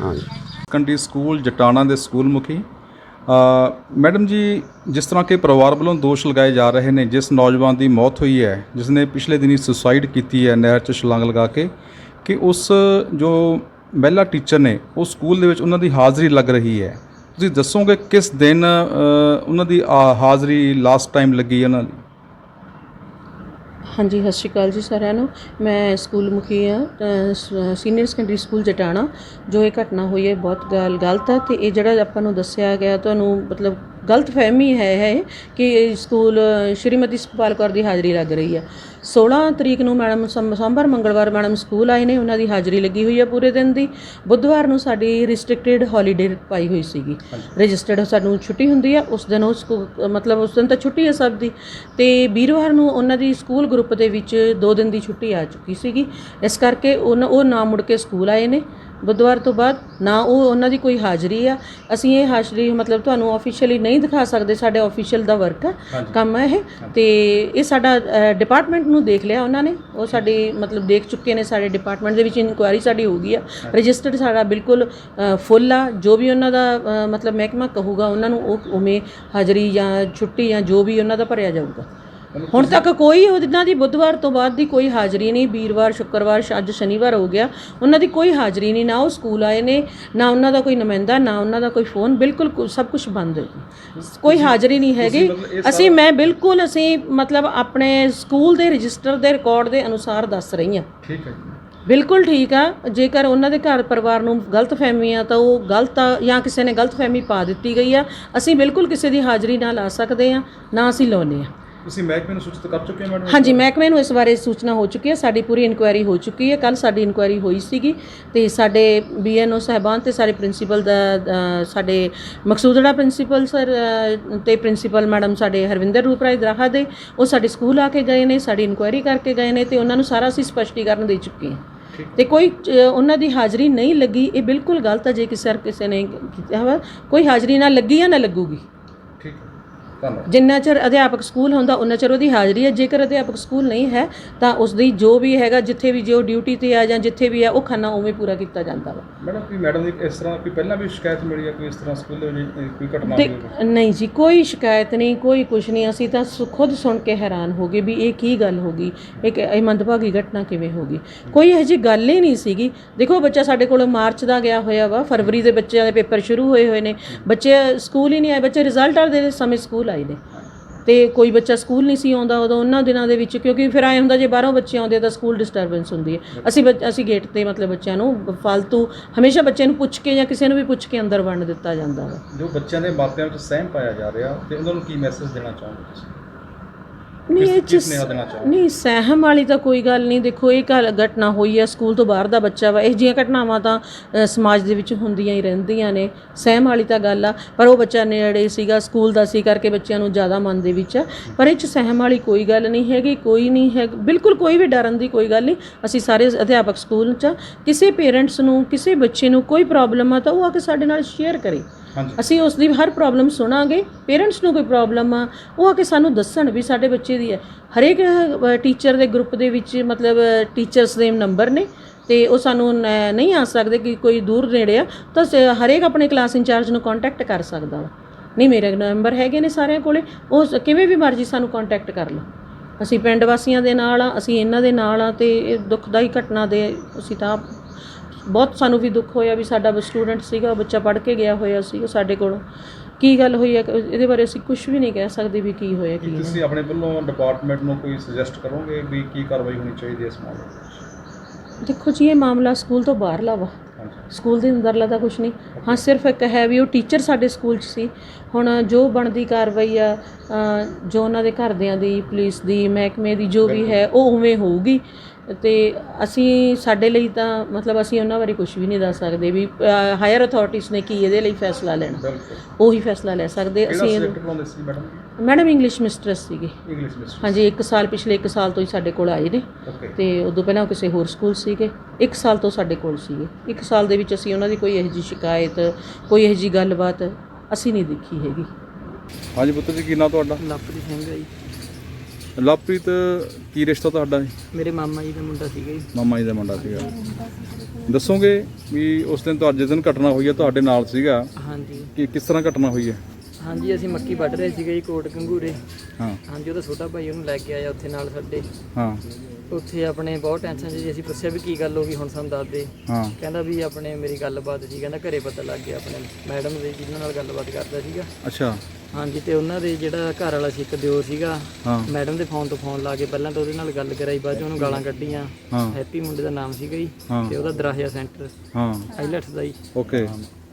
ਹਾਂਜੀ। ਕੰਡੀ ਸਕੂਲ ਜਟਾਣਾ ਦੇ ਸਕੂਲ ਮੁਖੀ ਅ, ਮੈਡਮ ਜੀ ਜਿਸ ਤਰ੍ਹਾਂ ਕਿ ਪਰਿਵਾਰ ਵੱਲੋਂ ਦੋਸ਼ ਲਗਾਏ ਜਾ ਰਹੇ ਨੇ ਜਿਸ ਨੌਜਵਾਨ ਦੀ ਮੌਤ ਹੋਈ ਹੈ ਜਿਸ ਨੇ ਪਿਛਲੇ ਦਿਨੀ ਸੁਸਾਈਡ ਕੀਤੀ ਹੈ ਨਹਿਰ 'ਚ ਛਲਾਂਗ ਲਗਾ ਕੇ ਕਿ ਉਸ ਜੋ ਮਹਿਲਾ ਟੀਚਰ ਨੇ ਉਹ ਸਕੂਲ ਦੇ ਵਿੱਚ ਉਹਨਾਂ ਦੀ ਹਾਜ਼ਰੀ ਲੱਗ ਰਹੀ ਹੈ। ਤੁਸੀਂ ਦੱਸੋਗੇ ਕਿਸ ਦਿਨ ਉਹਨਾਂ ਦੀ ਆ, ਹਾਜ਼ਰੀ ਲਾਸਟ ਟਾਈਮ ਲੱਗੀ ਉਹਨਾਂ ਦੀ ਹਾਂਜੀ ਸਤਿ ਸ਼੍ਰੀ ਅਕਾਲ ਜੀ ਸਾਰਿਆਂ ਨੂੰ। ਮੈਂ ਸਕੂਲ ਮੁਖੀ ਆ ਸੀਨੀਅਰ ਸੈਕੰਡਰੀ ਸਕੂਲ ਜਟਾਣਾ ਜੋ ਇਹ ਘਟਨਾ ਹੋਈ ਹੈ ਬਹੁਤ ਗੱਲ ਗਲਤ ਹੈ ਤੇ ਇਹ ਜਿਹੜਾ ਆਪਾਂ ਨੂੰ ਦੱਸਿਆ ਗਿਆ ਤੁਹਾਨੂੰ ਮਤਲਬ ਗਲਤ ਫਹਿਮੀ ਹੈ ਹੈ ਕਿ ਇਹ ਸਕੂਲ ਸ਼੍ਰੀਮਤੀ ਸੁਖਪਾਲ ਕੌਰ ਦੀ ਹਾਜ਼ਰੀ ਲੱਗ ਰਹੀ ਹੈ 16 ਤਰੀਕ ਨੂੰ ਮੈਡਮ ਸੋਮਵਾਰ ਮੰਗਲਵਾਰ ਮੈਡਮ ਸਕੂਲ ਆਏ ਨੇ ਉਹਨਾਂ ਦੀ ਹਾਜ਼ਰੀ ਲੱਗੀ ਹੋਈ ਹੈ ਪੂਰੇ ਦਿਨ ਦੀ। ਬੁੱਧਵਾਰ ਨੂੰ ਸਾਡੀ ਰਿਸਟ੍ਰਿਕਟਿਡ ਹੌਲੀਡੇ ਪਾਈ ਹੋਈ ਸੀਗੀ। ਰਜਿਸਟਰਡ ਸਾਨੂੰ ਛੁੱਟੀ ਹੁੰਦੀ ਹੈ ਉਸ ਦਿਨ ਉਹ ਸਕੂ- ਮਤਲਬ ਉਸ ਦਿਨ ਤਾਂ ਛੁੱਟੀ ਹੈ ਸਭ ਦੀ। ਤੇ ਵੀਰਵਾਰ ਨੂੰ ਉਹਨਾਂ ਦੀ ਸਕੂਲ ਗਰੁੱਪ ਦੇ ਵਿੱਚ 2 ਦਿਨ ਦੀ ਛੁੱਟੀ ਆ ਚੁੱਕੀ ਸੀਗੀ। ਇਸ ਕਰਕੇ ਉਹ ਨਾ ਮੁੜ ਕੇ ਸਕੂਲ ਆਏ ਨੇ। ਬੁੱਧਵਾਰ ਤੋਂ ਬਾਅਦ ਨਾ ਉਹ ਉਹਨਾਂ ਦੀ ਕੋਈ ਹਾਜ਼ਰੀ ਆ। ਅਸੀਂ ਇਹ ਹਾਜ਼ਰੀ ਮਤਲਬ ਤੁਹਾਨੂੰ ਆਫੀਸ਼ੀਅਲੀ ਨਹੀਂ ਦਿਖਾ ਸਕਦੇ ਸਾਡੇ ਆਫੀਸ਼ੀਅਲ ਦਾ ਵਰਕ ਆ ਕੰਮ ਹੈ ਇਹ। ਤੇ ਇਹ ਸਾਡਾ ਡਿਪਾਰਟਮੈਂਟ ਨੂੰ ਦੇਖ ਲਿਆ ਉਹਨਾਂ ਨੇ। ਉਹ ਸਾਡੀ ਮਤਲਬ ਦੇਖ ਚੁੱਕੇ ਨੇ ਸਾਡੇ ਡਿਪਾਰਟਮੈਂਟ ਦੇ ਵਿੱਚ ਇਨਕੁਆਇਰੀ ਸਾਡੀ ਹੋ ਗਈ ਆ ਰਜਿਸਟਰਡ ਸਾਡਾ ਬਿਲਕੁਲ ਫੁੱਲ ਆ। ਜੋ ਵੀ ਉਹਨਾਂ ਦਾ ਮਤਲਬ ਮਹਿਕਮਾ ਕਹੂਗਾ ਉਹਨਾਂ ਨੂੰ ਉਹ ਉਵੇਂ ਹਾਜ਼ਰੀ ਜਾਂ ਛੁੱਟੀ ਜਾਂ ਜੋ ਵੀ ਉਹਨਾਂ ਦਾ ਭਰਿਆ ਜਾਊਗਾ। ਹੁਣ ਤੱਕ ਕੋਈ ਉਹਨਾਂ ਦੀ ਬੁੱਧਵਾਰ ਤੋਂ ਬਾਅਦ ਦੀ ਕੋਈ ਹਾਜ਼ਰੀ ਨਹੀਂ ਵੀਰਵਾਰ ਸ਼ੁੱਕਰਵਾਰ ਅੱਜ ਸ਼ਨੀਵਾਰ ਹੋ ਗਿਆ। ਉਹਨਾਂ ਦੀ ਕੋਈ ਹਾਜ਼ਰੀ ਨਹੀਂ ਨਾ ਉਹ ਸਕੂਲ ਆਏ ਨੇ ਨਾ ਉਹਨਾਂ ਦਾ ਕੋਈ ਨੁਮਾਇੰਦਾ ਨਾ ਉਹਨਾਂ ਦਾ ਕੋਈ ਫੋਨ ਬਿਲਕੁਲ ਸਭ ਕੁਝ ਬੰਦ। ਕੋਈ ਹਾਜ਼ਰੀ ਨਹੀਂ ਹੈਗੀ। ਅਸੀਂ ਮੈਂ ਬਿਲਕੁਲ ਅਸੀਂ ਮਤਲਬ ਆਪਣੇ ਸਕੂਲ ਦੇ ਰਜਿਸਟਰ ਦੇ ਰਿਕਾਰਡ ਦੇ ਅਨੁਸਾਰ ਦੱਸ ਰਹੀ ਹਾਂ। ਠੀਕ ਹੈ ਬਿਲਕੁਲ ਠੀਕ ਆ। ਜੇਕਰ ਉਹਨਾਂ ਦੇ ਘਰ ਪਰਿਵਾਰ ਨੂੰ ਗਲਤ ਫਹਿਮੀ ਆ ਤਾਂ ਉਹ ਗਲਤ ਆ ਜਾਂ ਕਿਸੇ ਨੇ ਗਲਤ ਫਹਿਮੀ ਪਾ ਦਿੱਤੀ ਗਈ ਆ ਅਸੀਂ ਬਿਲਕੁਲ ਕਿਸੇ ਦੀ ਹਾਜ਼ਰੀ ਨਾ ਲਾ ਸਕਦੇ ਆ ਨਾ ਅਸੀਂ ਲਾਉਨੇ ਆ ਤੁਸੀਂ ਮਹਿਕਮੇ ਨੂੰ ਸੂਚਿਤ ਕਰ ਚੁੱਕੇ ਹੋ ਮੈਡਮ ਹਾਂਜੀ ਮਹਿਕਮੇ ਨੂੰ ਇਸ ਬਾਰੇ ਸੂਚਨਾ ਹੋ ਚੁੱਕੀ ਹੈ। ਸਾਡੀ ਪੂਰੀ ਇਨਕੁਆਇਰੀ ਹੋ ਚੁੱਕੀ ਹੈ। ਕੱਲ ਸਾਡੀ ਇਨਕੁਆਇਰੀ ਹੋਈ ਸੀਗੀ ਤੇ ਸਾਡੇ ਬੀਐਨਓ ਸਾਹਿਬਾਨ ਤੇ ਸਾਰੇ ਪ੍ਰਿੰਸੀਪਲ ਦਾ ਅ, ਸਾਡੇ ਮਕਸੂਦੜਾ ਪ੍ਰਿੰਸੀਪਲ ਸਰ ਤੇ ਪ੍ਰਿੰਸੀਪਲ ਮੈਡਮ ਸਾਡੇ ਹਰਵਿੰਦਰ ਰੂਪਰਾਏ ਦਰਾਹਾ ਦੇ ਉਹ ਸਾਡੇ ਸਕੂਲ ਆ ਕੇ ਗਏ ਨੇ ਸਾਡੀ ਇਨਕੁਆਇਰੀ ਕਰਕੇ ਗਏ ਨੇ ਤੇ ਉਹਨਾਂ ਨੂੰ ਸਾਰਾ ਅਸੀਂ ਸਪਸ਼ਟੀਕਰਨ ਦੇ ਚੁੱਕੇ ਹਾਂ। ਤੇ ਕੋਈ ਅ, ਉਹਨਾਂ ਦੀ ਹਾਜ਼ਰੀ ਨਹੀਂ ਲੱਗੀ ਇਹ ਬਿਲਕੁਲ ਗਲਤ ਹੈ। ਜੇ ਕਿਸੇ ਕਿਸੇ ਨੇ ਕੀਤਾ ਹੋਇਆ ਕੋਈ ਹਾਜ਼ਰੀ ਨਾ ਲੱਗੀ ਜਾਂ ਨਾ ਲੱਗੂਗੀ। ਠੀਕ ਹੈ। ਜਿੰਨਾ ਚਿਰ ਅਧਿਆਪਕ ਸਕੂਲ ਹੁੰਦਾ ਉਹਨਾਂ ਚਿਰ ਉਹਦੀ ਹਾਜ਼ਰੀ ਹੈ। ਜੇਕਰ ਅਧਿਆਪਕ ਸਕੂਲ ਨਹੀਂ ਹੈ ਤਾਂ ਉਸ ਦੀ ਜੋ ਵੀ ਹੈਗਾ ਜਿੱਥੇ ਵੀ ਜੋ ਡਿਊਟੀ ਤੇ ਆ ਜਾਂ ਜਿੱਥੇ ਵੀ ਆ ਉਹ ਖਾਨਾ ਉਵੇਂ ਪੂਰਾ ਕੀਤਾ ਜਾਂਦਾ ਵਾ। ਮੈਡਮ ਕੋਈ ਮੈਡਮ ਦੀ ਇਸ ਤਰ੍ਹਾਂ ਕੋਈ ਪਹਿਲਾਂ ਵੀ ਸ਼ਿਕਾਇਤ ਮਿਲੀ ਹੈ ਕੋਈ ਇਸ ਤਰ੍ਹਾਂ ਸਕੂਲ ਦੇ ਵਿੱਚ ਕੋਈ ਘਟਨਾ ਹੋਈ ਹੋਵੇ? ਨਹੀਂ ਜੀ ਕੋਈ ਸ਼ਿਕਾਇਤ ਨਹੀਂ ਕੋਈ ਕੁਝ ਨਹੀਂ। ਅਸੀਂ ਤਾਂ ਸੁ- ਖੁਦ ਸੁਣ ਕੇ ਹੈਰਾਨ ਹੋ ਗਏ ਵੀ ਇਹ ਕੀ ਗੱਲ ਹੋ ਗਈ ਇੱਕ ਇਹ ਮੰਦਭਾਗੀ ਘਟਨਾ ਕਿਵੇਂ ਹੋ ਗਈ। ਕੋਈ ਇਹੋ ਜਿਹੀ ਗੱਲ ਹੀ ਨਹੀਂ ਸੀਗੀ। ਦੇਖੋ ਬੱਚਾ ਸਾਡੇ ਕੋਲ ਮਾਰਚ ਦਾ ਗਿਆ ਹੋਇਆ ਵਾ ਫਰਵਰੀ ਦੇ ਬੱਚਿਆਂ ਦੇ ਪੇਪਰ ਸ਼ੁਰੂ ਹੋਏ ਹੋਏ ਨੇ। ਬੱਚੇ ਸਕੂਲ ਹੀ ਨਹੀਂ ਆਏ ਬੱਚੇ ਰਿਜ਼ਲਟ ਦੇ ਸਮੇਂ ਸਕੂਲ ਆਏ। ਨੇ। ਤੇ ਕੋਈ ਬੱਚਾ ਸਕੂਲ ਨਹੀਂ ਸੀ ਆਉਂਦਾ ਉਦੋਂ ਉਹਨਾਂ ਦਿਨਾਂ ਦੇ ਵਿੱਚ ਕਿਉਂਕਿ ਫਿਰ ਆਏ ਹੁੰਦਾ ਜੇ ਬਾਹਰੋਂ ਬੱਚੇ ਆਉਂਦੇ ਤਾਂ ਸਕੂਲ ਡਿਸਟਰਬੈਂਸ ਹੁੰਦੀ ਹੈ। ਅਸੀਂ ਅਸੀਂ ਗੇਟ ਤੇ ਮਤਲਬ ਬੱਚਿਆਂ ਨੂੰ ਫालतू ਹਮੇਸ਼ਾ ਬੱਚੇ ਨੂੰ ਪੁੱਛ ਕੇ ਜਾਂ ਕਿਸੇ ਨੂੰ ਵੀ ਪੁੱਛ ਕੇ ਅੰਦਰ ਵੜਨ ਦਿੱਤਾ ਜਾਂਦਾ ਵਾ। ਜੋ ਬੱਚਿਆਂ ਦੇ ਮਾਪਿਆਂ ਵਿੱਚ ਸਹਿਮ ਪਾਇਆ ਜਾ ਰਿਹਾ ਤੇ ਉਹਨਾਂ ਨੂੰ ਕੀ ਮੈਸੇਜ ਦੇਣਾ ਚਾਹੋਗੇ ਤੁਸੀਂ? ਨਹੀਂ ਇਹ ਚ ਨੇ ਦੇਣਾ ਚਾਹੋਗੇ ਨਹੀਂ ਸਹਿਮ ਵਾਲੀ ਤਾਂ ਕੋਈ ਗੱਲ ਨਹੀਂ। ਦੇਖੋ ਇਹ ਗੱਲ ਘਟਨਾ ਹੋਈ ਹੈ ਸਕੂਲ ਤੋਂ ਬਾਹਰ ਦਾ ਬੱਚਾ ਵਾ। ਇਹ ਜਿਹੀਆਂ ਘਟਨਾਵਾਂ ਤਾਂ ਅ, ਸਮਾਜ ਦੇ ਵਿੱਚ ਹੁੰਦੀਆਂ ਹੀ ਰਹਿੰਦੀਆਂ ਨੇ। ਸਹਿਮ ਵਾਲੀ ਤਾਂ ਗੱਲ ਆ। ਪਰ ਉਹ ਬੱਚਾ ਨੇੜੇ ਸੀਗਾ ਸਕੂਲ ਦਾ ਸੀ ਕਰਕੇ ਬੱਚਿਆਂ ਨੂੰ ਜ਼ਿਆਦਾ ਮਨ ਦੇ ਵਿੱਚ ਆ। ਪਰ ਇਹ ਚ ਸਹਿਮ ਵਾਲੀ ਕੋਈ ਗੱਲ ਨਹੀਂ ਹੈਗੀ ਕੋਈ ਨਹੀਂ ਹੈ ਬਿਲਕੁਲ ਕੋਈ ਵੀ ਡਰਨ ਦੀ ਕੋਈ ਗੱਲ ਨਹੀਂ। ਅਸੀਂ ਸਾਰੇ ਅਧਿਆਪਕ ਸਕੂਲ ਚ ਆ। ਕਿਸੇ ਪੇਰੈਂਟਸ ਨੂੰ ਕਿਸੇ ਬੱਚੇ ਨੂੰ ਕੋਈ ਪ੍ਰੋਬਲਮ ਆ ਤਾਂ ਉਹ ਆ ਕੇ ਸਾਡੇ ਨਾਲ ਸ਼ੇਅਰ ਕਰੇ। ਅਸੀਂ ਉਸ ਦੀ ਹਰ ਪ੍ਰੋਬਲਮ ਸੁਣਾਂਗੇ ਪੇਰੈਂਟਸ ਨੂੰ ਕੋਈ ਪ੍ਰੋਬਲਮ ਆ, ਉਹ ਆ ਕੇ ਸਾਨੂੰ ਦੱਸਣ ਵੀ ਸਾਡੇ ਬੱਚੇ ਦੀ ਹੈ। ਹਰੇਕ ਟੀਚਰ ਦੇ ਗਰੁੱਪ ਦੇ ਵਿੱਚ ਮਤਲਬ ਟੀਚਰਸ ਦੇ ਨੰਬਰ ਨੇ, ਤੇ ਉਹ ਸਾਨੂੰ ਨਹੀਂ ਆ ਸਕਦੇ ਕਿ ਕੋਈ ਦੂਰ ਨੇੜੇ ਆ, ਤਾਂ ਹਰੇਕ ਆਪਣੇ ਕਲਾਸ ਇੰਚਾਰਜ ਨੂੰ ਕੰਟੈਕਟ ਕਰ ਸਕਦਾ ਵਾ। ਨਹੀਂ, ਮੇਰੇ ਨੰਬਰ ਹੈਗੇ ਨੇ ਸਾਰਿਆਂ ਕੋਲੇ, ਉਹ ਕਿਵੇਂ ਵੀ ਮਰਜ਼ੀ ਸਾਨੂੰ ਕੰਟੈਕਟ ਕਰ ਲਓ। ਅਸੀਂ ਪਿੰਡ ਵਾਸੀਆਂ ਦੇ ਨਾਲ ਆ, ਅਸੀਂ ਇਹਨਾਂ ਦੇ ਨਾਲ ਆ, ਤੇ ਇਹ ਦੁਖਦਾਈ ਘਟਨਾ ਦੇ, ਅਸੀਂ ਤਾਂ ਬਹੁਤ ਸਾਨੂੰ ਵੀ ਦੁੱਖ ਹੋਇਆ ਵੀ ਸਾਡਾ ਸਟੂਡੈਂਟ ਸੀਗਾ ਬੱਚਾ ਪੜ੍ਹ ਕੇ ਗਿਆ ਹੋਇਆ ਸੀ ਉਹ ਸਾਡੇ ਕੋਲੋਂ। ਕੀ ਗੱਲ ਹੋਈ ਹੈ? ਇਹਦੇ ਬਾਰੇ ਅਸੀਂ ਕੁਝ ਵੀ ਨਹੀਂ ਕਹਿ ਸਕਦੇ ਵੀ ਕੀ ਹੋਇਆ ਕੀ ਤੁਸੀਂ ਆਪਣੇ ਵੱਲੋਂ ਡਿਪਾਰਟਮੈਂਟ ਨੂੰ ਕੋਈ ਸੁਜੈਸਟ ਕਰੋਗੇ ਵੀ ਕੀ ਕਾਰਵਾਈ ਹੋਣੀ ਚਾਹੀਦੀ ਹੈ ਇਸ ਮਾਮਲੇ ਵਿੱਚ? ਦੇਖੋ ਜੀ ਇਹ ਮਾਮਲਾ ਸਕੂਲ ਤੋਂ ਬਾਹਰਲਾ ਵਾ। ਸਕੂਲ ਦੇ ਅੰਦਰਲਾ ਤਾਂ ਕੁਝ ਨਹੀਂ। ਹਾਂ ਸਿਰਫ ਇੱਕ ਹੈ ਵੀ ਉਹ ਟੀਚਰ ਸਾਡੇ ਸਕੂਲ 'ਚ ਸੀ। ਹੁਣ ਜੋ ਬਣਦੀ ਕਾਰਵਾਈ ਆ ਜੋ ਉਹਨਾਂ ਦੇ ਘਰਦਿਆਂ ਦੀ ਪੁਲਿਸ ਦੀ ਮਹਿਕਮੇ ਦੀ ਜੋ ਵੀ ਹੈ ਉਹ ਉਵੇਂ ਹੋਊਗੀ। ਤੇ ਅਸੀਂ ਸਾਡੇ ਲਈ ਤਾਂ ਮਤਲਬ ਅਸੀਂ ਉਹਨਾਂ ਬਾਰੇ ਕੁਝ ਵੀ ਨਹੀਂ ਦੱਸ ਸਕਦੇ ਵੀ ਹਾਇਰ ਅਥਾਰਟੀਜ਼ ਨੇ ਕੀ ਇਹਦੇ ਲਈ ਫੈਸਲਾ ਲੈਣਾ। ਉਹੀ ਫੈਸਲਾ ਲੈ ਸਕਦੇ। ਅਸੀਂ ਮੈਡਮ? ਇੰਗਲਿਸ਼ ਮਿਸਟਰਸ ਸੀਗੇ। ਇੰਗਲਿਸ਼ ਹਾਂਜੀ 1 ਸਾਲ ਪਿਛਲੇ 1 ਸਾਲ ਤੋਂ ਹੀ ਸਾਡੇ ਕੋਲ ਆਏ ਨੇ। ਤੇ ਉਦੋਂ ਪਹਿਲਾਂ ਉਹ ਕਿਸੇ ਹੋਰ ਸਕੂਲ ਸੀਗੇ। 1 ਸਾਲ ਤੋਂ ਸਾਡੇ ਕੋਲ ਸੀਗੇ। 1 ਸਾਲ ਦੇ ਵਿੱਚ ਅਸੀਂ ਉਹਨਾਂ ਦੀ ਕੋਈ ਇਹੋ ਜਿਹੀ ਸ਼ਿਕਾਇਤ ਕੋਈ ਇਹੋ ਜਿਹੀ ਗੱਲਬਾਤ ਅਸੀਂ ਨਹੀਂ ਦੇਖੀ ਹੈਗੀ। ਹਾਂਜੀ ਪੁੱਤਰ ਜੀ ਕੀ ਨਾਂ ਤੁਹਾਡਾ? ਲਵਪ੍ਰੀਤ ਸਿੰਘ ਹੈ ਜੀ। ਲਵਪ੍ਰੀਤ ਕੀ ਰਿਸ਼ਤਾ ਤੁਹਾਡਾ ਜੀ? ਮੇਰੇ ਮਾਮਾ ਜੀ ਦਾ ਮੁੰਡਾ ਸੀਗਾ ਜੀ। ਮਾਮਾ ਜੀ ਦਾ ਮੁੰਡਾ ਸੀਗਾ। ਦੱਸੋਗੇ ਵੀ ਉਸ ਦਿਨ ਤੁਹਾਡੇ ਜਿਸ ਦਿਨ ਘਟਨਾ ਹੋਈ ਹੈ ਤੁਹਾਡੇ ਨਾਲ ਸੀਗਾ। ਹਾਂਜੀ। ਕਿ ਕਿਸ ਤਰ੍ਹਾਂ ਘਟਨਾ ਹੋਈ ਹੈ? ਹਾਂਜੀ ਅਸੀਂ ਮੱਕੀ ਵੱਢ ਰਹੇ ਸੀਗੇ ਜੀ ਕੋਟ ਕੰਗੂਰੇ ਹਾਂ। ਹਾਂਜੀ ਉਹਦਾ ਛੋਟਾ ਭਾਈ ਉਹਨੂੰ ਲੈ ਕੇ ਆਇਆ ਉੱਥੇ ਨਾਲ ਸਾਡੇ। ਹਾਂ। ਉੱਥੇ ਆਪਣੇ ਬਹੁਤ ਟੈਨਸ਼ਨ ਜੀ ਅਸੀਂ ਪੁੱਛਿਆ ਵੀ ਕੀ ਗੱਲ ਹੋ ਗਈ ਹੁਣ ਸਾਨੂੰ ਦੱਸ ਦੇ। ਹਾਂ। ਕਹਿੰਦਾ ਵੀ ਆਪਣੇ ਮੇਰੀ ਗੱਲਬਾਤ ਸੀ ਕਹਿੰਦਾ ਘਰੇ ਪਤਾ ਲੱਗ ਗਿਆ ਆਪਣੇ ਮੈਡਮ ਦੇ ਜਿਹਨਾਂ ਨਾਲ ਗੱਲਬਾਤ ਕਰਦਾ ਸੀਗਾ। ਅੱਛਾ। ਹਾਂਜੀ ਤੇ ਉਹਨਾਂ ਦੇ ਜਿਹੜਾ ਘਰ ਵਾਲਾ ਸੀ ਇੱਕ ਦਿਓ ਸੀਗਾ। ਹਾਂ। ਮੈਡਮ ਦੇ ਫੋਨ ਤੋਂ ਫੋਨ ਲਾ ਕੇ ਪਹਿਲਾਂ ਤਾਂ ਉਹਦੇ ਨਾਲ ਗੱਲ ਕਰਾਈ ਬਾਅਦ 'ਚ ਉਹਨੂੰ ਗਾਲਾਂ ਕੱਢੀਆਂ। ਹਾਂ। ਹੈਪੀ ਮੁੰਡੇ ਦਾ ਨਾਮ ਸੀਗਾ ਜੀ ਹਾਂ। ਤੇ ਉਹਦਾ ਦਰਾਹਿਆ ਸੈਂਟਰ। ਹਾਂ। ਆਈਲੈਟਸ ਦਾ ਜੀ। ਓਕੇ।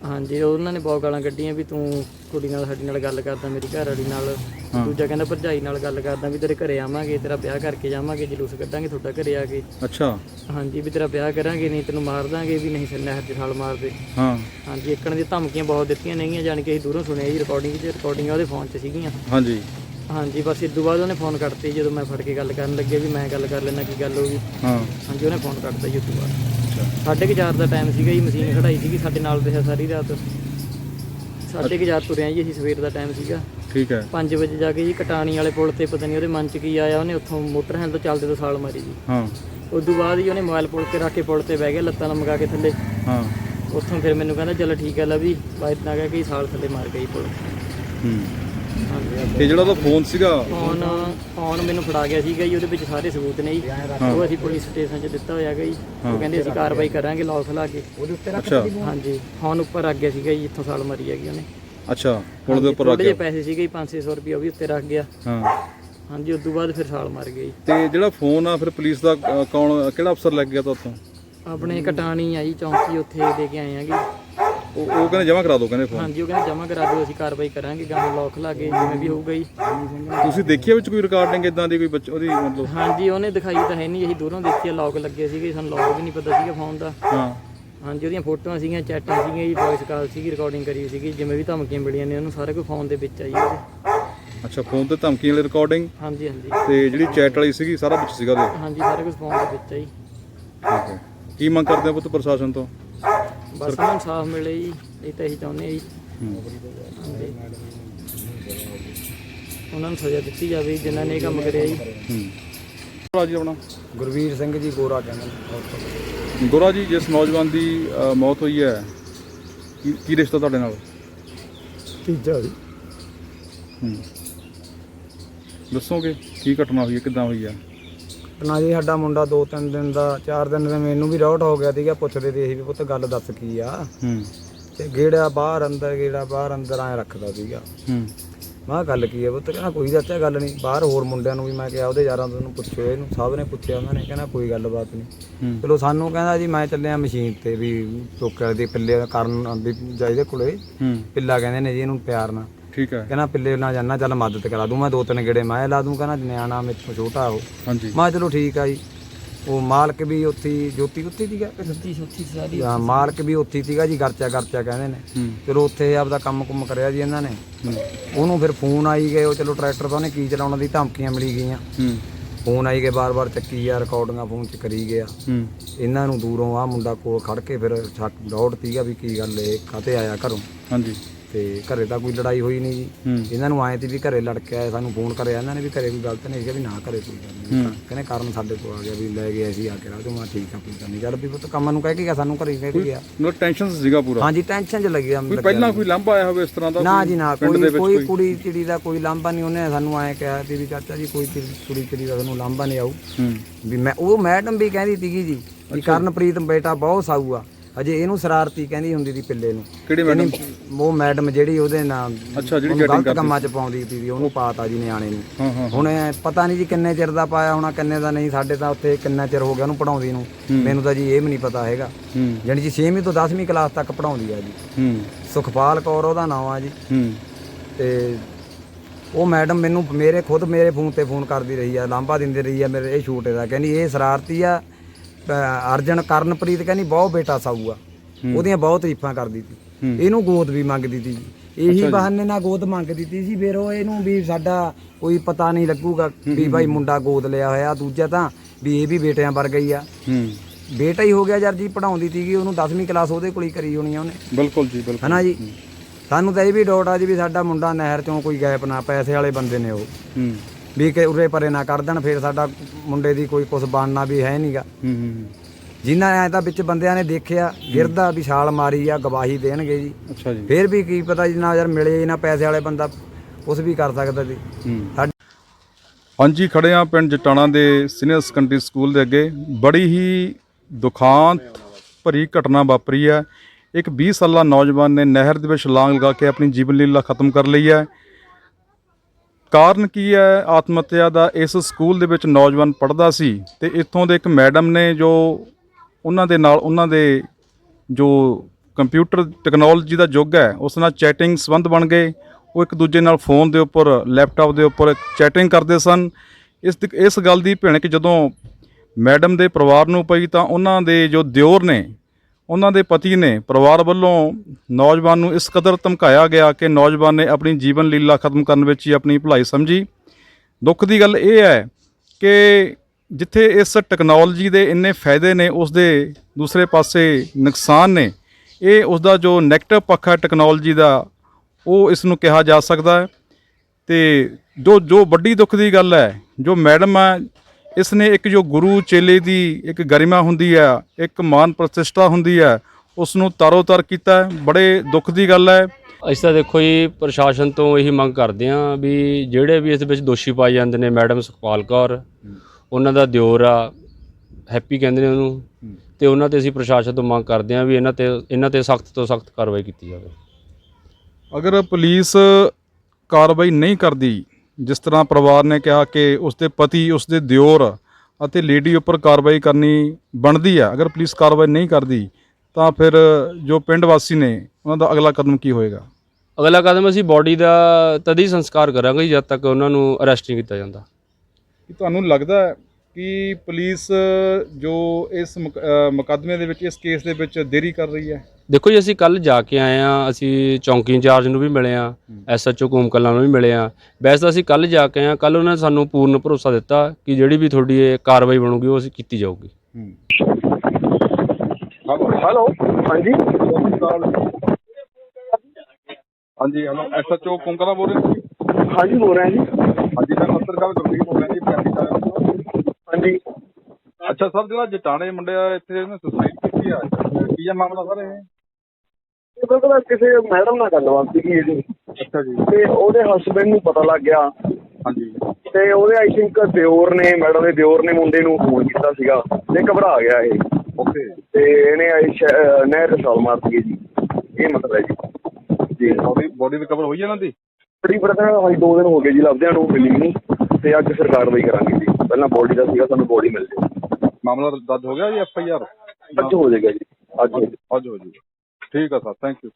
ਹਾਂਜੀ ਉਹਨਾਂ ਨੇ ਬਹੁਤ ਗਾਲਾਂ ਕੱਢੀਆਂ ਵੀ ਤੂੰ ਕੁੜੀ ਨਾਲ ਸਾਡੀ ਨਾਲ ਗੱਲ ਕਰਦਾ ਮੇਰੀ ਘਰ ਵਾਲੀ ਨਾਲ। ਦੂਜਾ ਕਹਿੰਦਾ ਭਰਜਾਈ ਨਾਲ ਗੱਲ ਕਰਦਾ ਵੀ ਤੇਰੇ ਘਰੇ ਆਵਾਂਗੇ ਤੇਰਾ ਵਿਆਹ ਕਰਕੇ ਜਾਵਾਂਗੇ ਜਲੂਸ ਕੱਢਾਂਗੇ ਤੁਹਾਡਾ ਘਰੇ ਆ ਕੇ। ਅੱਛਾ। ਹਾਂਜੀ ਵੀ ਤੇਰਾ ਵਿਆਹ ਕਰਾਂਗੇ ਨਹੀਂ ਤੈਨੂੰ ਮਾਰ ਦਾਂਗੇ ਵੀ ਨਹੀਂ ਫਿਰ ਨਹਿਰ 'ਚ ਛਾਲ ਮਾਰ ਦੇ ਹਾਂ। ਹਾਂਜੀ ਇੱਕਣ ਦੀ ਧਮਕੀਆਂ ਬਹੁਤ ਦਿੱਤੀਆਂ ਨੇਗੀਆਂ ਜਾਣ ਕੇ ਅਸੀਂ ਦੂਰੋਂ ਸੁਣਿਆ ਜੀ ਰਿਕਾਰਡਿੰਗ ਚ ਰਿਕਾਰਡਿੰਗਾਂ ਉਹਦੇ ਫੋਨ 'ਚ ਸੀਗੀਆਂ। ਹਾਂਜੀ। ਹਾਂਜੀ ਬਸ ਇਦੋਂ ਬਾਅਦ ਉਹਨੇ ਫੋਨ ਕੱਟਤੀ ਜਦੋਂ ਮੈਂ ਫੜ ਕੇ ਗੱਲ ਕਰਨ ਲੱਗੇ ਵੀ ਮੈਂ ਗੱਲ ਕਰ ਲੈਣਾ ਕੀ ਗੱਲ ਹੋ ਗਈ। ਹਾਂ। ਹਾਂਜੀ ਉਹਨੇ ਫੋਨ ਕੱਟਤਾ ਜੀ ਉਦੋਂ ਬਾਅਦ। ਅੱਛਾ ਸਾਢੇ ਕੁ ਚਾਰ ਦਾ ਟਾਈਮ ਸੀਗਾ ਜੀ ਮਸ਼ੀਨ ਖੜਾਈ ਸੀਗੀ ਸਾਡੇ ਨਾਲ ਰਿਹਾ ਸਾਰੀ ਰਾਤ। ਸਾਢੇ ਕੁ ਚਾਰ ਤੁਰਿਆ ਜੀ ਅਸੀਂ ਸਵੇਰ ਦਾ ਟਾਈਮ ਸੀਗਾ। ਠੀਕ ਹੈ। 5 ਵਜੇ ਜਾ ਕੇ ਜੀ ਕਟਾਣੀ ਵਾਲੇ ਪੁਲ ਤੇ ਪਤਾ ਨਹੀਂ ਉਹਦੇ ਮਨ ਚ ਕੀ ਆਇਆ ਉਹਨੇ ਉੱਥੋਂ ਮੋਟਰ ਹੈਂਡ ਤੋਂ ਚੱਲਦੇ ਤੋਂ ਸਾਲ ਮਾਰੀ ਜੀ। ਹਾਂ। ਉਸ ਤੋਂ ਬਾਅਦ ਹੀ ਉਹਨੇ ਮੋਬਾਈਲ ਪੁਲ ਤੇ ਰੱਖ ਕੇ ਪੁਲ ਤੇ ਬਹਿ ਗਿਆ ਲੱਤਾਂ ਲਮਕਾ ਕੇ ਥੱਲੇ। ਹਾਂ। ਉੱਥੋਂ ਫਿਰ ਮੈਨੂੰ ਕਹਿੰਦਾ ਚਲੋ ਠੀਕ ਹੈ ਲਵੀ ਬਾਅਦ ਨਾ ਕਹਿ ਕੇ ਸਾਲ ਥੱਲੇ ਮਾਰ ਗਈ ਪੁਲ। ਹੂੰ। ਤੇ ਜਿਹੜਾ ਉਹਦਾ ਫੋਨ ਸੀਗਾ? ਫੋਨ ਫੋਨ ਮੈਨੂੰ ਫੜਾ ਗਿਆ ਸੀਗਾ ਜੀ ਉਹਦੇ ਵਿੱਚ ਸਾਰੇ ਸਬੂਤ ਨੇ ਜੀ। ਉਹ ਅਸੀਂ ਪੁਲਿਸ ਸਟੇਸ਼ਨ 'ਚ ਦਿੱਤਾ ਹੋਇਆ ਗਾ ਜੀ। ਉਹ ਕਹਿੰਦੇ ਅਸੀਂ ਕਾਰਵਾਈ ਕਰਾਂਗੇ ਲੌਕ ਲਾ ਕੇ। ਅੱਛਾ। ਹਾਂਜੀ। ਫੋਨ ਉੱਪਰ ਰੱਖ ਗਿਆ ਸੀਗਾ ਜੀ ਜਿੱਥੋਂ ਸਾਲ ਮਾਰੀ ਹੈਗੀ ਉਹਨੇ। ਅੱਛਾ ਪੁਲ ਦੇ ਉੱਪਰ ਰੱਖ ਗਿਆ। ਪੈਸੇ ਸੀਗੇ ਜੀ 500 ਰੁਪਏ ਉਹ ਵੀ ਉੱਤੇ ਰੱਖ ਗਿਆ। ਹਾਂ। ਹਾਂਜੀ ਉਸ ਤੋਂ ਬਾਅਦ ਫਿਰ ਛਾਲ ਮਾਰ ਗਈ ਤੇ ਜਿਹੜਾ ਫੋਨ ਆ ਫਿਰ ਪੁਲਿਸ ਦਾ ਕੌਣ ਕਿਹੜਾ ਅਫਸਰ ਲੈ ਕੇ ਗਿਆ ਤੁਹਾਤੋਂ ਆਪਣੇ ਕਟਾਣੀ ਆਈ ਚੌਂਕੀ ਉੱਥੇ ਦੇ ਕੇ ਆਏ ਆਂਗੇ ਉਹ ਉਹ ਕਹਿੰਦੇ ਜਮ੍ਹਾਂ ਕਰਾ ਦਿਓ ਕਹਿੰਦੇ ਫੋਨ ਹਾਂਜੀ ਉਹ ਕਹਿੰਦੇ ਜਮ੍ਹਾਂ ਕਰਾ ਦਿਓ ਅਸੀਂ ਕਾਰਵਾਈ ਕਰਾਂਗੇ ਗਾਂ ਲੋਕ ਲਾ ਕੇ ਜਿਵੇਂ ਵੀ ਹੋਊਗਾ ਜੀ। ਤੁਸੀਂ ਦੇਖਿਆ ਵਿੱਚ ਕੋਈ ਰਿਕਾਰਡਿੰਗ ਇਦਾਂ ਦੀ ਕੋਈ ਬੱਚ ਉਹਦੀ ਮਤਲਬ? ਹਾਂਜੀ ਉਹਨੇ ਦਿਖਾਈ ਤਾਂ ਹੈ ਨਹੀਂ ਅਸੀਂ ਦੂਰੋਂ ਦੇਖੀ ਲੋਕ ਲੱਗੇ ਸੀਗੇ ਸਾਨੂੰ ਲੋਕ ਵੀ ਨਹੀਂ ਪਤਾ ਸੀਗਾ ਫੋਨ ਦਾ। ਹਾਂ। ਹਾਂਜੀ ਉਹਦੀਆਂ ਫੋਟੋਆਂ ਸੀਗੀਆਂ ਚੈਟਾਂ ਸੀਗੀਆਂ ਜੀ ਵੌਇਸ ਕਾਲ ਸੀਗੀ ਰਿਕਾਰਡਿੰਗ ਕਰੀ ਸੀਗੀ ਜਿਵੇਂ ਵੀ ਧਮਕੀਆਂ ਮਿਲੀਆਂ ਨੇ ਉਹਨੂੰ ਸਾਰਾ ਕੁਝ ਫੋਨ ਦੇ ਵਿੱਚ ਆਈ ਉਹਦੇ। ਅੱਛਾ ਫੋਨ ਤੇ ਧਮਕੀ ਵਾਲੀ ਰਿਕਾਰਡਿੰਗ ਹਾਂਜੀ ਹਾਂਜੀ। ਤੇ ਜਿਹੜੀ ਚੈਟ ਵਾਲੀ ਸੀਗੀ ਸਾਰਾ ਵਿੱਚ ਸੀਗਾ ਉਹਦੇ? ਹਾਂਜੀ ਸਾਰਾ ਕੁਝ ਫੋਨ ਦੇ ਵਿੱਚ ਆ ਜੀ। ਠੀਕ ਹੈ। ਕੀ ਮੰਗ ਕਰਦੇ ਆ ਪੁੱਤ ਪ੍ਰਸ਼ਾਸਨ ਤੋਂ? ਨੂੰ ਇਨਸਾਫ ਮਿਲੇ ਜੀ ਇਹ ਤਾਂ ਅਸੀਂ ਚਾਹੁੰਦੇ ਹਾਂ ਜੀ। ਉਹਨਾਂ ਨੂੰ ਸਜ਼ਾ ਦਿੱਤੀ ਜਾਵੇ ਜਿਨ੍ਹਾਂ ਨੇ ਇਹ ਕੰਮ ਕਰਿਆ ਜੀ। ਗੋਰਾ ਜੀ ਆਪਣਾ? ਗੁਰਵੀਰ ਸਿੰਘ ਜੀ ਗੋਰਾ ਕਹਿੰਦੇ ਨੇ। ਗੋਰਾ ਜੀ ਜਿਸ ਨੌਜਵਾਨ ਦੀ ਅ, ਮੌਤ ਹੋਈ ਹੈ ਕੀ ਕੀ ਰਿਸ਼ਤਾ ਤੁਹਾਡੇ ਨਾਲ? ਤੀਜਾ ਜੀ। ਹੂੰ। ਦੱਸੋਗੇ ਕੀ ਘਟਨਾ ਹੋਈ ਹੈ ਕਿੱਦਾਂ ਹੋਈ ਹੈ? ਨਾ ਜੀ ਸਾਡਾ ਮੁੰਡਾ ਦੋ ਤਿੰਨ ਦਿਨ ਦਾ ਚਾਰ ਦਿਨ ਦਾ ਮੈਨੂੰ ਵੀ ਰਾਊਟ ਹੋ ਗਿਆ ਸੀਗਾ ਪੁੱਛਦੇ ਤੇ ਅਸੀਂ ਵੀ ਪੁੱਤ ਗੱਲ ਦੱਸ ਕੀ ਆ? ਹੂੰ। ਤੇ ਗੇੜਾ ਬਾਹਰ ਅੰਦਰ ਗੇੜਾ ਬਾਹਰ ਅੰਦਰ ਐ ਰੱਖਦਾ ਸੀਗਾ। ਹੂੰ। ਮੈਂ ਕਿਹਾ ਗੱਲ ਕੀ ਆ ਪੁੱਤ? ਕਹਿੰਦਾ ਕੋਈ ਚਾਚਾ ਗੱਲ ਨਹੀਂ। ਬਾਹਰ ਹੋਰ ਮੁੰਡਿਆਂ ਨੂੰ ਵੀ ਮੈਂ ਕਿਹਾ ਉਹਦੇ ਯਾਰਾਂ ਤੋਂ ਪੁੱਛਿਓ ਇਹਨੂੰ ਸਭ ਨੇ ਪੁੱਛਿਆ ਉਹਨਾਂ ਨੇ ਕਹਿੰਦਾ ਕੋਈ ਗੱਲਬਾਤ ਨਹੀਂ। ਹੂੰ। ਚਲੋ ਸਾਨੂੰ ਕਹਿੰਦਾ ਜੀ ਮੈਂ ਚੱਲਿਆ ਮਸ਼ੀਨ ਤੇ ਵੀ ਟੋਕੇ ਦੇ ਪਿੱਲੇ ਕਰਨ ਵੀ ਜਾਈਦੇ ਕੋਲੇ। ਹੂੰ। ਪਿੱਲਾ ਕਹਿੰਦੇ ਨੇ ਜੀ ਇਹਨੂੰ ਪਿਆਰ ਨਾਲ। ਠੀਕ ਹੈ। ਕਹਿੰਦਾ ਪਿੱਲੇ ਨਾਲ ਜਾਣਾ ਚੱਲ ਮਦਦ ਕਰਾ ਦੂੰ ਮੈਂ ਦੋ ਤਿੰਨ ਗੇੜੇ ਮੈਂ ਲਾ ਦੂੰ ਕਹਿੰਦਾ ਨਿਆਣਾ ਤੋਂ ਛੋਟਾ ਉਹ। ਹਾਂਜੀ। ਮੈਂ ਕਿਹਾ ਚਲੋ ਠੀਕ ਆ ਜੀ। ਉਹ ਮਾਲਕ ਵੀ ਉੱਥੇ ਹੀ, ਜੋਤੀ ਉੱਥੇ ਸੀਗਾ? ਸੱਚੀ ਸੱਚੀ ਸਾਰੀ ਹਾਂ, ਮਾਲਕ ਵੀ ਉੱਥੇ ਹੀ ਸੀਗਾ ਜੀ ਗਰਚਾ ਗਰਚਾ ਕਹਿੰਦੇ ਨੇ। ਹੂੰ। ਚਲੋ ਉੱਥੇ ਆਪਦਾ ਕੰਮ ਕੁੰਮ ਕਰਿਆ ਜੀ ਇਹਨਾਂ ਨੇ। ਹੂੰ। ਉਹਨੂੰ ਫਿਰ ਫੋਨ ਆਈ ਗਏ ਉਹ ਚਲੋ ਟਰੈਕਟਰ ਤਾਂ ਉਹਨੇ ਕੀ ਚਲਾਉਣ ਦੀ ਧਮਕੀਆਂ ਮਿਲੀ ਗਈਆਂ। ਹੂੰ। ਫੋਨ ਆਈ ਗਏ ਬਾਰ-ਬਾਰ ਚੱਕੀ ਆ ਰਿਕਾਰਡਿੰਗਾਂ ਫੋਨ 'ਚ ਕਰੀ ਗਿਆ। ਹੂੰ। ਇਹਨਾਂ ਨੂੰ ਦੂਰੋਂ ਆ ਮੁੰਡਾ ਕੋਲ ਖੜ ਕੇ ਫਿਰ ਛੱਕ ਦੌੜ ਤੀਗਾ ਵੀ ਕੀ ਗੱਲ ਇਹ ਕਾਤੇ ਆਇਆ ਘਰੋਂ। ਹਾਂਜੀ। ਤੇ ਘਰੇ ਤਾਂ ਕੋਈ ਲੜਾਈ ਹੋਈ ਨਹੀਂ ਜੀ। ਇਹਨਾਂ ਨੂੰ ਆਏ ਤੇ ਵੀ ਘਰੇ ਲੜ ਕੇ ਆਏ ਸਾਨੂੰ ਫੋਨ ਕਰਿਆ ਇਹਨਾਂ ਨੇ ਵੀ ਘਰੇ ਕੋਈ ਗਲਤ ਨਹੀਂ ਸੀਗਾ ਵੀ ਨਾ ਘਰੇ ਕੋਈ ਗੱਲ ਨਹੀਂ। ਕਹਿੰਦੇ ਕਾਰਨ ਸਾਡੇ ਕੋਲ ਆ ਗਿਆ ਵੀ ਲੈ ਗਏ ਅਸੀਂ ਆ ਕੇ ਰਾਜੋ ਮੈਂ ਠੀਕ ਆ ਕੋਈ ਗੱਲ ਨਹੀਂ। ਚੱਲ ਵੀ ਪੁੱਤ ਕੰਮ ਨੂੰ ਕਹਿ ਕੇ ਗਿਆ ਸਾਨੂੰ ਘਰੇ ਕਹਿ ਕੇ ਗਿਆ। ਮਤਲਬ ਟੈਨਸ਼ਨ ਸੀਗਾ ਪੂਰਾ? ਹਾਂਜੀ ਟੈਨਸ਼ਨ 'ਚ ਲੱਗਿਆ ਕੋਈ ਪਹਿਲਾਂ ਕੋਈ ਲੰਬਾ ਆਇਆ ਹੋਵੇ ਇਸ ਤਰ੍ਹਾਂ ਦਾ ਨਾ ਜੀ ਨਾ ਕੋਈ ਕੋਈ ਕੁੜੀ ਚਿੜੀ ਦਾ ਕੋਈ ਲਾਂਭਾ ਨਹੀਂ ਉਹਨੇ ਸਾਨੂੰ ਆਏ ਕਿਹਾ ਸੀ ਵੀ ਚਾਚਾ ਜੀ ਕੋਈ ਕੁੜੀ ਚਿੜੀ ਦਾ ਸਾਨੂੰ ਲਾਂਭਾ ਨਹੀਂ ਆਊ। ਵੀ ਮੈਂ ਉਹ ਮੈਡਮ ਵੀ ਕਹਿੰਦੀ ਸੀਗੀ ਜੀ ਵੀ ਕਰਨਪ੍ਰੀਤ ਬੇਟਾ ਬਹੁਤ ਸਾਊ ਆ। ਅਜੇ ਇਹਨੂੰ ਸ਼ਰਾਰਤੀ ਕਹਿੰਦੀ ਹੁੰਦੀ ਸੀ ਪਿੱਲੇ ਨੂੰ। ਕਿਹੜੀ ਮੈਡਮ ਉਹ ਮੈਡਮ ਜਿਹੜੀ ਉਹਦੇ ਨਾਲ ਅੱਛਾ, ਜਿਹੜੀ ਗਲਤ ਕਰਦੀ ਕੰਮਾਂ 'ਚ ਪਾਉਂਦੀ ਸੀ ਉਹਨੂੰ ਪਾਤਾ ਜੀ ਨਿਆਣੇ ਨੂੰ। ਹੁਣ ਪਤਾ ਨਹੀਂ ਜੀ ਕਿੰਨੇ ਚਿਰ ਦਾ ਪਾਇਆ ਹੋਣਾ ਕਿੰਨੇ ਦਾ ਨਹੀਂ ਸਾਡੇ ਤਾਂ ਉੱਥੇ ਕਿੰਨਾ ਚਿਰ ਹੋ ਗਿਆ ਉਹਨੂੰ ਪੜਾਉਂਦੀ ਨੂੰ। ਮੈਨੂੰ ਤਾਂ ਜੀ ਇਹ ਵੀ ਨਹੀਂ ਪਤਾ ਹੈਗਾ। ਜਾਣੀ ਜੀ 6ਵੀਂ ਤੋਂ 10ਵੀਂ ਕਲਾਸ ਤੱਕ ਪੜਾਉਂਦੀ ਆ ਜੀ। ਸੁਖਪਾਲ ਕੌਰ ਉਹਦਾ ਨਾਮ ਆ ਜੀ। ਤੇ ਉਹ ਮੈਡਮ ਮੈਨੂੰ ਮੇਰੇ ਖੁਦ ਮੇਰੇ ਫੋਨ ਤੇ ਫੋਨ ਕਰਦੀ ਰਹੀ ਆ ਲਾਂਭਾ ਦਿੰਦੀ ਰਹੀ ਆ ਮੇਰੇ ਇਹ ਛੂਟੇ ਦਾ। ਕਹਿੰਦੀ ਇਹ ਸ਼ਰਾਰਤੀ ਆ ਅਰਜਨ ਕਰਨਪ੍ਰੀਤ ਕਹਿੰਦੀ ਬਹੁਤ ਬੇਟਾ ਸਾਊ ਆ ਉਹਦੀਆਂ ਬਹੁਤ ਤਾਰੀਫਾਂ ਕਰਦੀ ਸੀ। ਇਹਨੂੰ ਗੋਦ ਵੀ ਮੰਗਦੀ ਸੀ। ਇਹੀ ਬਹਾਨੇ ਨਾਲ ਗੋਦ ਮੰਗਦੀ ਸੀ ਜੀ। ਫਿਰ ਉਹ ਇਹਨੂੰ ਵੀ ਸਾਡਾ ਕੋਈ ਪਤਾ ਨਹੀਂ ਲੱਗੂਗਾ ਵੀ ਭਾਈ ਮੁੰਡਾ ਗੋਦ ਲਿਆ ਹੋਇਆ। ਦੂਜਾ ਤਾਂ ਵੀ ਇਹ ਵੀ ਬੇਟਿਆਂ ਵਰਗਾ ਹੀ ਆ। ਹੂੰ। ਬੇਟਾ ਹੀ ਹੋ ਗਿਆ ਯਾਰ ਜੀ ਪੜਾਉਂਦੀ ਸੀਗੀ। ਉਹਨੂੰ 10ਵੀਂ ਕਲਾਸ ਉਹਦੇ ਕੋਲ ਹੀ ਕਰੀ ਹੋਣੀ ਆ ਉਹਨੇ। ਬਿਲਕੁਲ ਜੀ ਬਿਲਕੁਲ। ਹਨਾ ਜੀ? ਸਾਨੂੰ ਤਾਂ ਇਹ ਵੀ ਡਾਊਟ ਆ ਜੀ ਵੀ ਸਾਡਾ ਮੁੰਡਾ ਨਹਿਰ ਚੋਂ ਕੋਈ ਗੈਪ ਨਾ ਪੈਸੇ ਵਾਲੇ ਬੰਦੇ ਨੇ ਉਹ। ਹੂੰ। ਵੀ ਕਿ ਉਰੇ ਪਰੇ ਨਾ ਕਰ ਦੇਣ ਫਿਰ ਸਾਡਾ ਮੁੰਡੇ ਦੀ ਕੋਈ ਕੁਝ ਬਣਨਾ ਵੀ ਹੈ ਨਹੀਂਗਾ ਹੂੰ ਹੂੰ ਜਿਨ੍ਹਾਂ ਐ ਤਾਂ ਵਿੱਚ ਬੰਦਿਆਂ ਨੇ ਦੇਖਿਆ ਗਿਰਦਾ ਵੀ ਛਾਲ ਮਾਰੀ ਆ ਗਵਾਹੀ ਦੇਣਗੇ ਜੀ। ਅੱਛਾ ਜੀ। ਫਿਰ ਵੀ ਕੀ ਪਤਾ ਜਿੰਨਾ ਯਾਰ ਮਿਲੇ ਨਾ ਪੈਸੇ ਵਾਲੇ ਬੰਦਾ ਕੁਝ ਵੀ ਕਰ ਸਕਦਾ ਜੀ। ਹੂੰ। ਸਾਡੇ ਹਾਂਜੀ ਖੜੇ ਆ ਪਿੰਡ ਜਟਾਣਾ ਦੇ ਸੀਨੀਅਰ ਸੈਕੰਡਰੀ ਸਕੂਲ ਦੇ ਅੱਗੇ। ਬੜੀ ਹੀ ਦੁਖਾਂਤ ਭਰੀ ਘਟਨਾ ਵਾਪਰੀ ਹੈ। ਇੱਕ 20 ਸਾਲਾ ਨੌਜਵਾਨ ਨੇ ਨਹਿਰ ਦੇ ਵਿੱਚ ਛਲਾਂਗ ਲਗਾ ਕੇ ਆਪਣੀ ਜੀਵਨ ਲੀਲਾ ਖਤਮ ਕਰ ਲਈ ਹੈ। ਕਾਰਨ ਕੀ ਹੈ? ਆਤਮ ਹੱਤਿਆ ਦਾ ਇਸ ਸਕੂਲ ਦੇ ਵਿੱਚ ਨੌਜਵਾਨ ਪੜ੍ਹਦਾ ਸੀ ਤੇ ਇੱਥੋਂ ਦੇ ਇੱਕ ਮੈਡਮ ਨੇ ਜੋ ਉਹਨਾਂ ਦੇ ਨਾਲ ਉਹਨਾਂ ਦੇ ਜੋ ਕੰਪਿਊਟਰ ਟੈਕਨੋਲੋਜੀ ਦਾ ਯੁੱਗ ਹੈ, ਉਸ ਨਾਲ ਚੈਟਿੰਗ ਸੰਬੰਧ ਬਣ ਗਏ। ਉਹ ਇੱਕ ਦੂਜੇ ਨਾਲ ਫੋਨ ਦੇ ਉੱਪਰ, ਲੈਪਟਾਪ ਦੇ ਉੱਪਰ ਚੈਟਿੰਗ ਕਰਦੇ ਸਨ। ਇਸ ਇਸ ਗੱਲ ਦੀ ਭਿਣਕ ਜਦੋਂ ਮੈਡਮ ਦੇ ਪਰਿਵਾਰ ਨੂੰ ਪਈ ਤਾਂ ਉਹਨਾਂ ਦੇ ਜੋ ਦਿਓਰ ਨੇ ਉਹਨਾਂ ਦੇ ਪਤੀ ਨੇ ਪਰਿਵਾਰ ਵੱਲੋਂ ਨੌਜਵਾਨ ਨੂੰ ਇਸ ਕਦਰ ਧਮਕਾਇਆ ਗਿਆ ਕਿ ਨੌਜਵਾਨ ਨੇ ਆਪਣੀ ਜੀਵਨ ਲੀਲਾ ਖਤਮ ਕਰਨ ਵਿੱਚ ਹੀ ਆਪਣੀ ਭਲਾਈ ਸਮਝੀ। ਦੁੱਖ ਦੀ ਗੱਲ ਇਹ ਹੈ ਕਿ ਜਿੱਥੇ ਇਸ ਟੈਕਨੋਲੋਜੀ ਦੇ ਇੰਨੇ ਫਾਇਦੇ ਨੇ ਉਸ ਦੇ ਦੂਸਰੇ ਪਾਸੇ ਨੁਕਸਾਨ ਨੇ, ਇਹ ਉਸ ਦਾ ਜੋ ਨੈਗੇਟਿਵ ਪੱਖ ਹੈ ਟੈਕਨੋਲੋਜੀ ਦਾ, ਉਹ ਇਸ ਨੂੰ ਕਿਹਾ ਜਾ ਸਕਦਾ ਹੈ। ਤੇ ਜੋ ਜੋ ਵੱਡੀ ਦੁੱਖ ਦੀ ਗੱਲ ਹੈ, ਜੋ ਮੈਡਮ ਹੈ ਇਸ ਨੇ ਇੱਕ ਜੋ ਗੁਰੂ ਚੇਲੇ ਦੀ ਇੱਕ ਗਰਿਮਾ ਹੁੰਦੀ ਹੈ ਇੱਕ ਮਾਨ ਪ੍ਰਤਿਸ਼ਠਾ ਹੁੰਦੀ ਹੈ ਉਸ ਨੂੰ ਤਾਰੋ-ਤਾਰ ਕੀਤਾ ਹੈ ਬੜੇ ਦੁੱਖ ਦੀ ਗੱਲ ਹੈ। ਅਸੀਂ ਤਾਂ ਦੇਖੋ ਜੀ ਪ੍ਰਸ਼ਾਸਨ ਤੋਂ ਇਹੀ ਮੰਗ ਕਰਦੇ ਹਾਂ ਵੀ ਜਿਹੜੇ ਵੀ ਇਸ ਵਿੱਚ ਦੋਸ਼ੀ ਪਾਏ ਜਾਂਦੇ ਨੇ ਮੈਡਮ ਸੁਖਪਾਲ ਕੌਰ ਉਹਨਾਂ ਦਾ ਦਿਓਰ ਆ ਹੈਪੀ ਕਹਿੰਦੇ ਨੇ ਉਹਨੂੰ ਤੇ ਉਹਨਾਂ ਤੇ ਅਸੀਂ ਪ੍ਰਸ਼ਾਸਨ ਤੋਂ ਮੰਗ ਕਰਦੇ ਹਾਂ ਵੀ ਇਹਨਾਂ ਤੇ ਇਹਨਾਂ ਤੇ ਸਖਤ ਤੋਂ ਸਖਤ ਕਾਰਵਾਈ ਕੀਤੀ ਜਾਵੇ। ਅਗਰ ਪੁਲਿਸ ਕਾਰਵਾਈ ਨਹੀਂ ਕਰਦੀ ਜਿਸ ਤਰ੍ਹਾਂ ਪਰਿਵਾਰ ਨੇ ਕਿਹਾ ਕਿ ਉਸ ਦੇ ਪਤੀ ਉਸ ਦੇ ਦਿਓਰ ਅਤੇ ਲੇਡੀ ਉੱਪਰ ਕਾਰਵਾਈ ਕਰਨੀ ਬਣਦੀ ਹੈ। ਅਗਰ ਪੁਲਿਸ ਕਾਰਵਾਈ ਨਹੀਂ ਕਰਦੀ ਤਾਂ ਫਿਰ ਜੋ ਪਿੰਡ ਵਾਸੀ ਨੇ ਉਹਨਾਂ ਦਾ ਅਗਲਾ ਕਦਮ ਕੀ ਹੋਏਗਾ? ਅਗਲਾ ਕਦਮ ਅਸੀਂ ਬਾਡੀ ਦਾ ਤਦ ਹੀ ਸੰਸਕਾਰ ਕਰਾਂਗੇ ਜਦ ਤੱਕ ਉਹਨਾਂ ਨੂੰ ਅਰੈਸਟ ਨਹੀਂ ਕੀਤਾ ਜਾਂਦਾ। ਕੀ ਤੁਹਾਨੂੰ ਲੱਗਦਾ ਹੈ ਕਿ ਪੁਲਿਸ ਜੋ ਇਸ ਮੁਕੱਦਮੇ ਦੇ ਵਿੱਚ ਇਸ ਕੇਸ ਦੇ ਵਿੱਚ ਦੇਰੀ ਕਰ ਰਹੀ ਹੈ? ਦੇਖੋ ਜੀ ਅਸੀਂ ਕੱਲ ਜਾ ਕੇ ਆਏ ਆ ਅਸੀਂ ਚੌਂਕੀ ਇੰਚਾਰਜ ਨੂੰ ਵੀ ਮਿਲੇ ਆ ਐਸਐਚਓ ਕੂਮ ਕਲਾਂ ਨੂੰ ਵੀ ਮਿਲੇ ਆ ਵੈਸੇ ਤਾਂ ਅਸੀਂ ਕੱਲ ਜਾ ਕੇ ਆਏ ਆ ਕੱਲ ਉਹਨਾਂ ਨੇ ਸਾਨੂੰ ਪੂਰਨ ਭਰੋਸਾ ਦਿੱਤਾ ਕਿ ਜਿਹੜੀ ਵੀ ਤੁਹਾਡੀ ਇਹ ਕਾਰਵਾਈ ਬਣੂਗੀ ਉਹ ਅਸੀਂ ਕੀਤੀ ਜਾਊਗੀ। ਹੈਲੋ ਹਾਂਜੀ। ਹਾਂਜੀ ਹਲੋ ਐਸਐਚਓ ਕੁੰਕਰਾ ਬੋਲ ਰਹੇ ਹਾਂਜੀ ਬੋਲ ਰਹੇ ਹਾਂ ਜੀ। ਹਾਂਜੀ ਮੈਂ ਪੱਤਰਕਾਰ ਗੁਰਦੀਪ ਬੋਲ ਰਿਹਾ ਜੀ ਪੰਜਾਬੀ ਚੈਨਲ ਤੋਂ ਹਾਂਜੀ। ਅੱਛਾ ਸਰ ਜਿਹੜਾ ਜਟਾਣੇ ਮੁੰਡਿਆ ਇੱਥੇ ਇਹਨੇ ਸੁਸਾਈਡ ਕੀਤੀ ਆ? ਕੀ ਆ ਮਾਮਲਾ ਸਰ ਇਹ? ਇਹ ਤਾਂ ਕਿਸੇ ਮੈਡਮ ਨਾਲ ਗੱਲਬਾਤ ਸੀਗੀ ਇਹਦੀ। ਅੱਛਾ ਜੀ। ਤੇ ਉਹਦੇ ਹਸਬੰਡ ਨੂੰ ਪਤਾ ਲੱਗ ਗਿਆ। ਹਾਂਜੀ। ਤੇ ਉਹਦੇ ਆਈ ਥਿੰਕ ਦਿਓਰ ਨੇ ਮੈਡਮ ਦੇ ਦਿਓਰ ਨੇ ਮੁੰਡੇ ਨੂੰ ਫੋਨ ਕੀਤਾ ਸੀਗਾ ਤੇ ਘਬਰਾ ਗਿਆ ਇਹ। ਓਕੇ ਤੇ ਇਹਨੇ ਆਈ ਸ਼- ਅਹ ਨਹਿਰ ਚ ਛਾਲ ਮਾਰ ਦਿੱਤੀ ਜੀ। ਇਹ ਮਤਲਬ ਹੈ ਜੀ। ਜੀ ਬੋਡੀ ਬੋਡੀ ਰਿਕਵਰ ਹੋਈ ਇਹਨਾਂ ਦੀ? ਬੜੀ ਬਰਦਰ ਹਾਈ ਦੋ ਦਿਨ ਹੋ ਗਏ ਜੀ ਲੱਭਦਿਆਂ ਨੂੰ ਮਿਲੀ ਨਹੀਂ ਤੇ ਅੱਜ ਫਿਰ ਕਾਰਵਾਈ ਕਰਾਂਗੇ ਜੀ। ਪਹਿਲਾਂ ਬੋਡੀ ਦਾ ਸੀਗਾ ਸਾਨੂੰ ਬੋਡੀ ਮਿਲ ਜੇ ਮਾਮਲਾ ਦਰਜ ਹੋ ਗਿਆ ਜੀ ਐਫ ਆਈ ਆਰ? ਅੱਜ ਹੋ ਜਾਏਗਾ ਜੀ ਅੱਜ ਹੋ ਜਾਏਗਾ। ਅੱਜ ਹੋ ਜੀ ਠੀਕ ਆ ਸਰ ਥੈਂਕ ਯੂ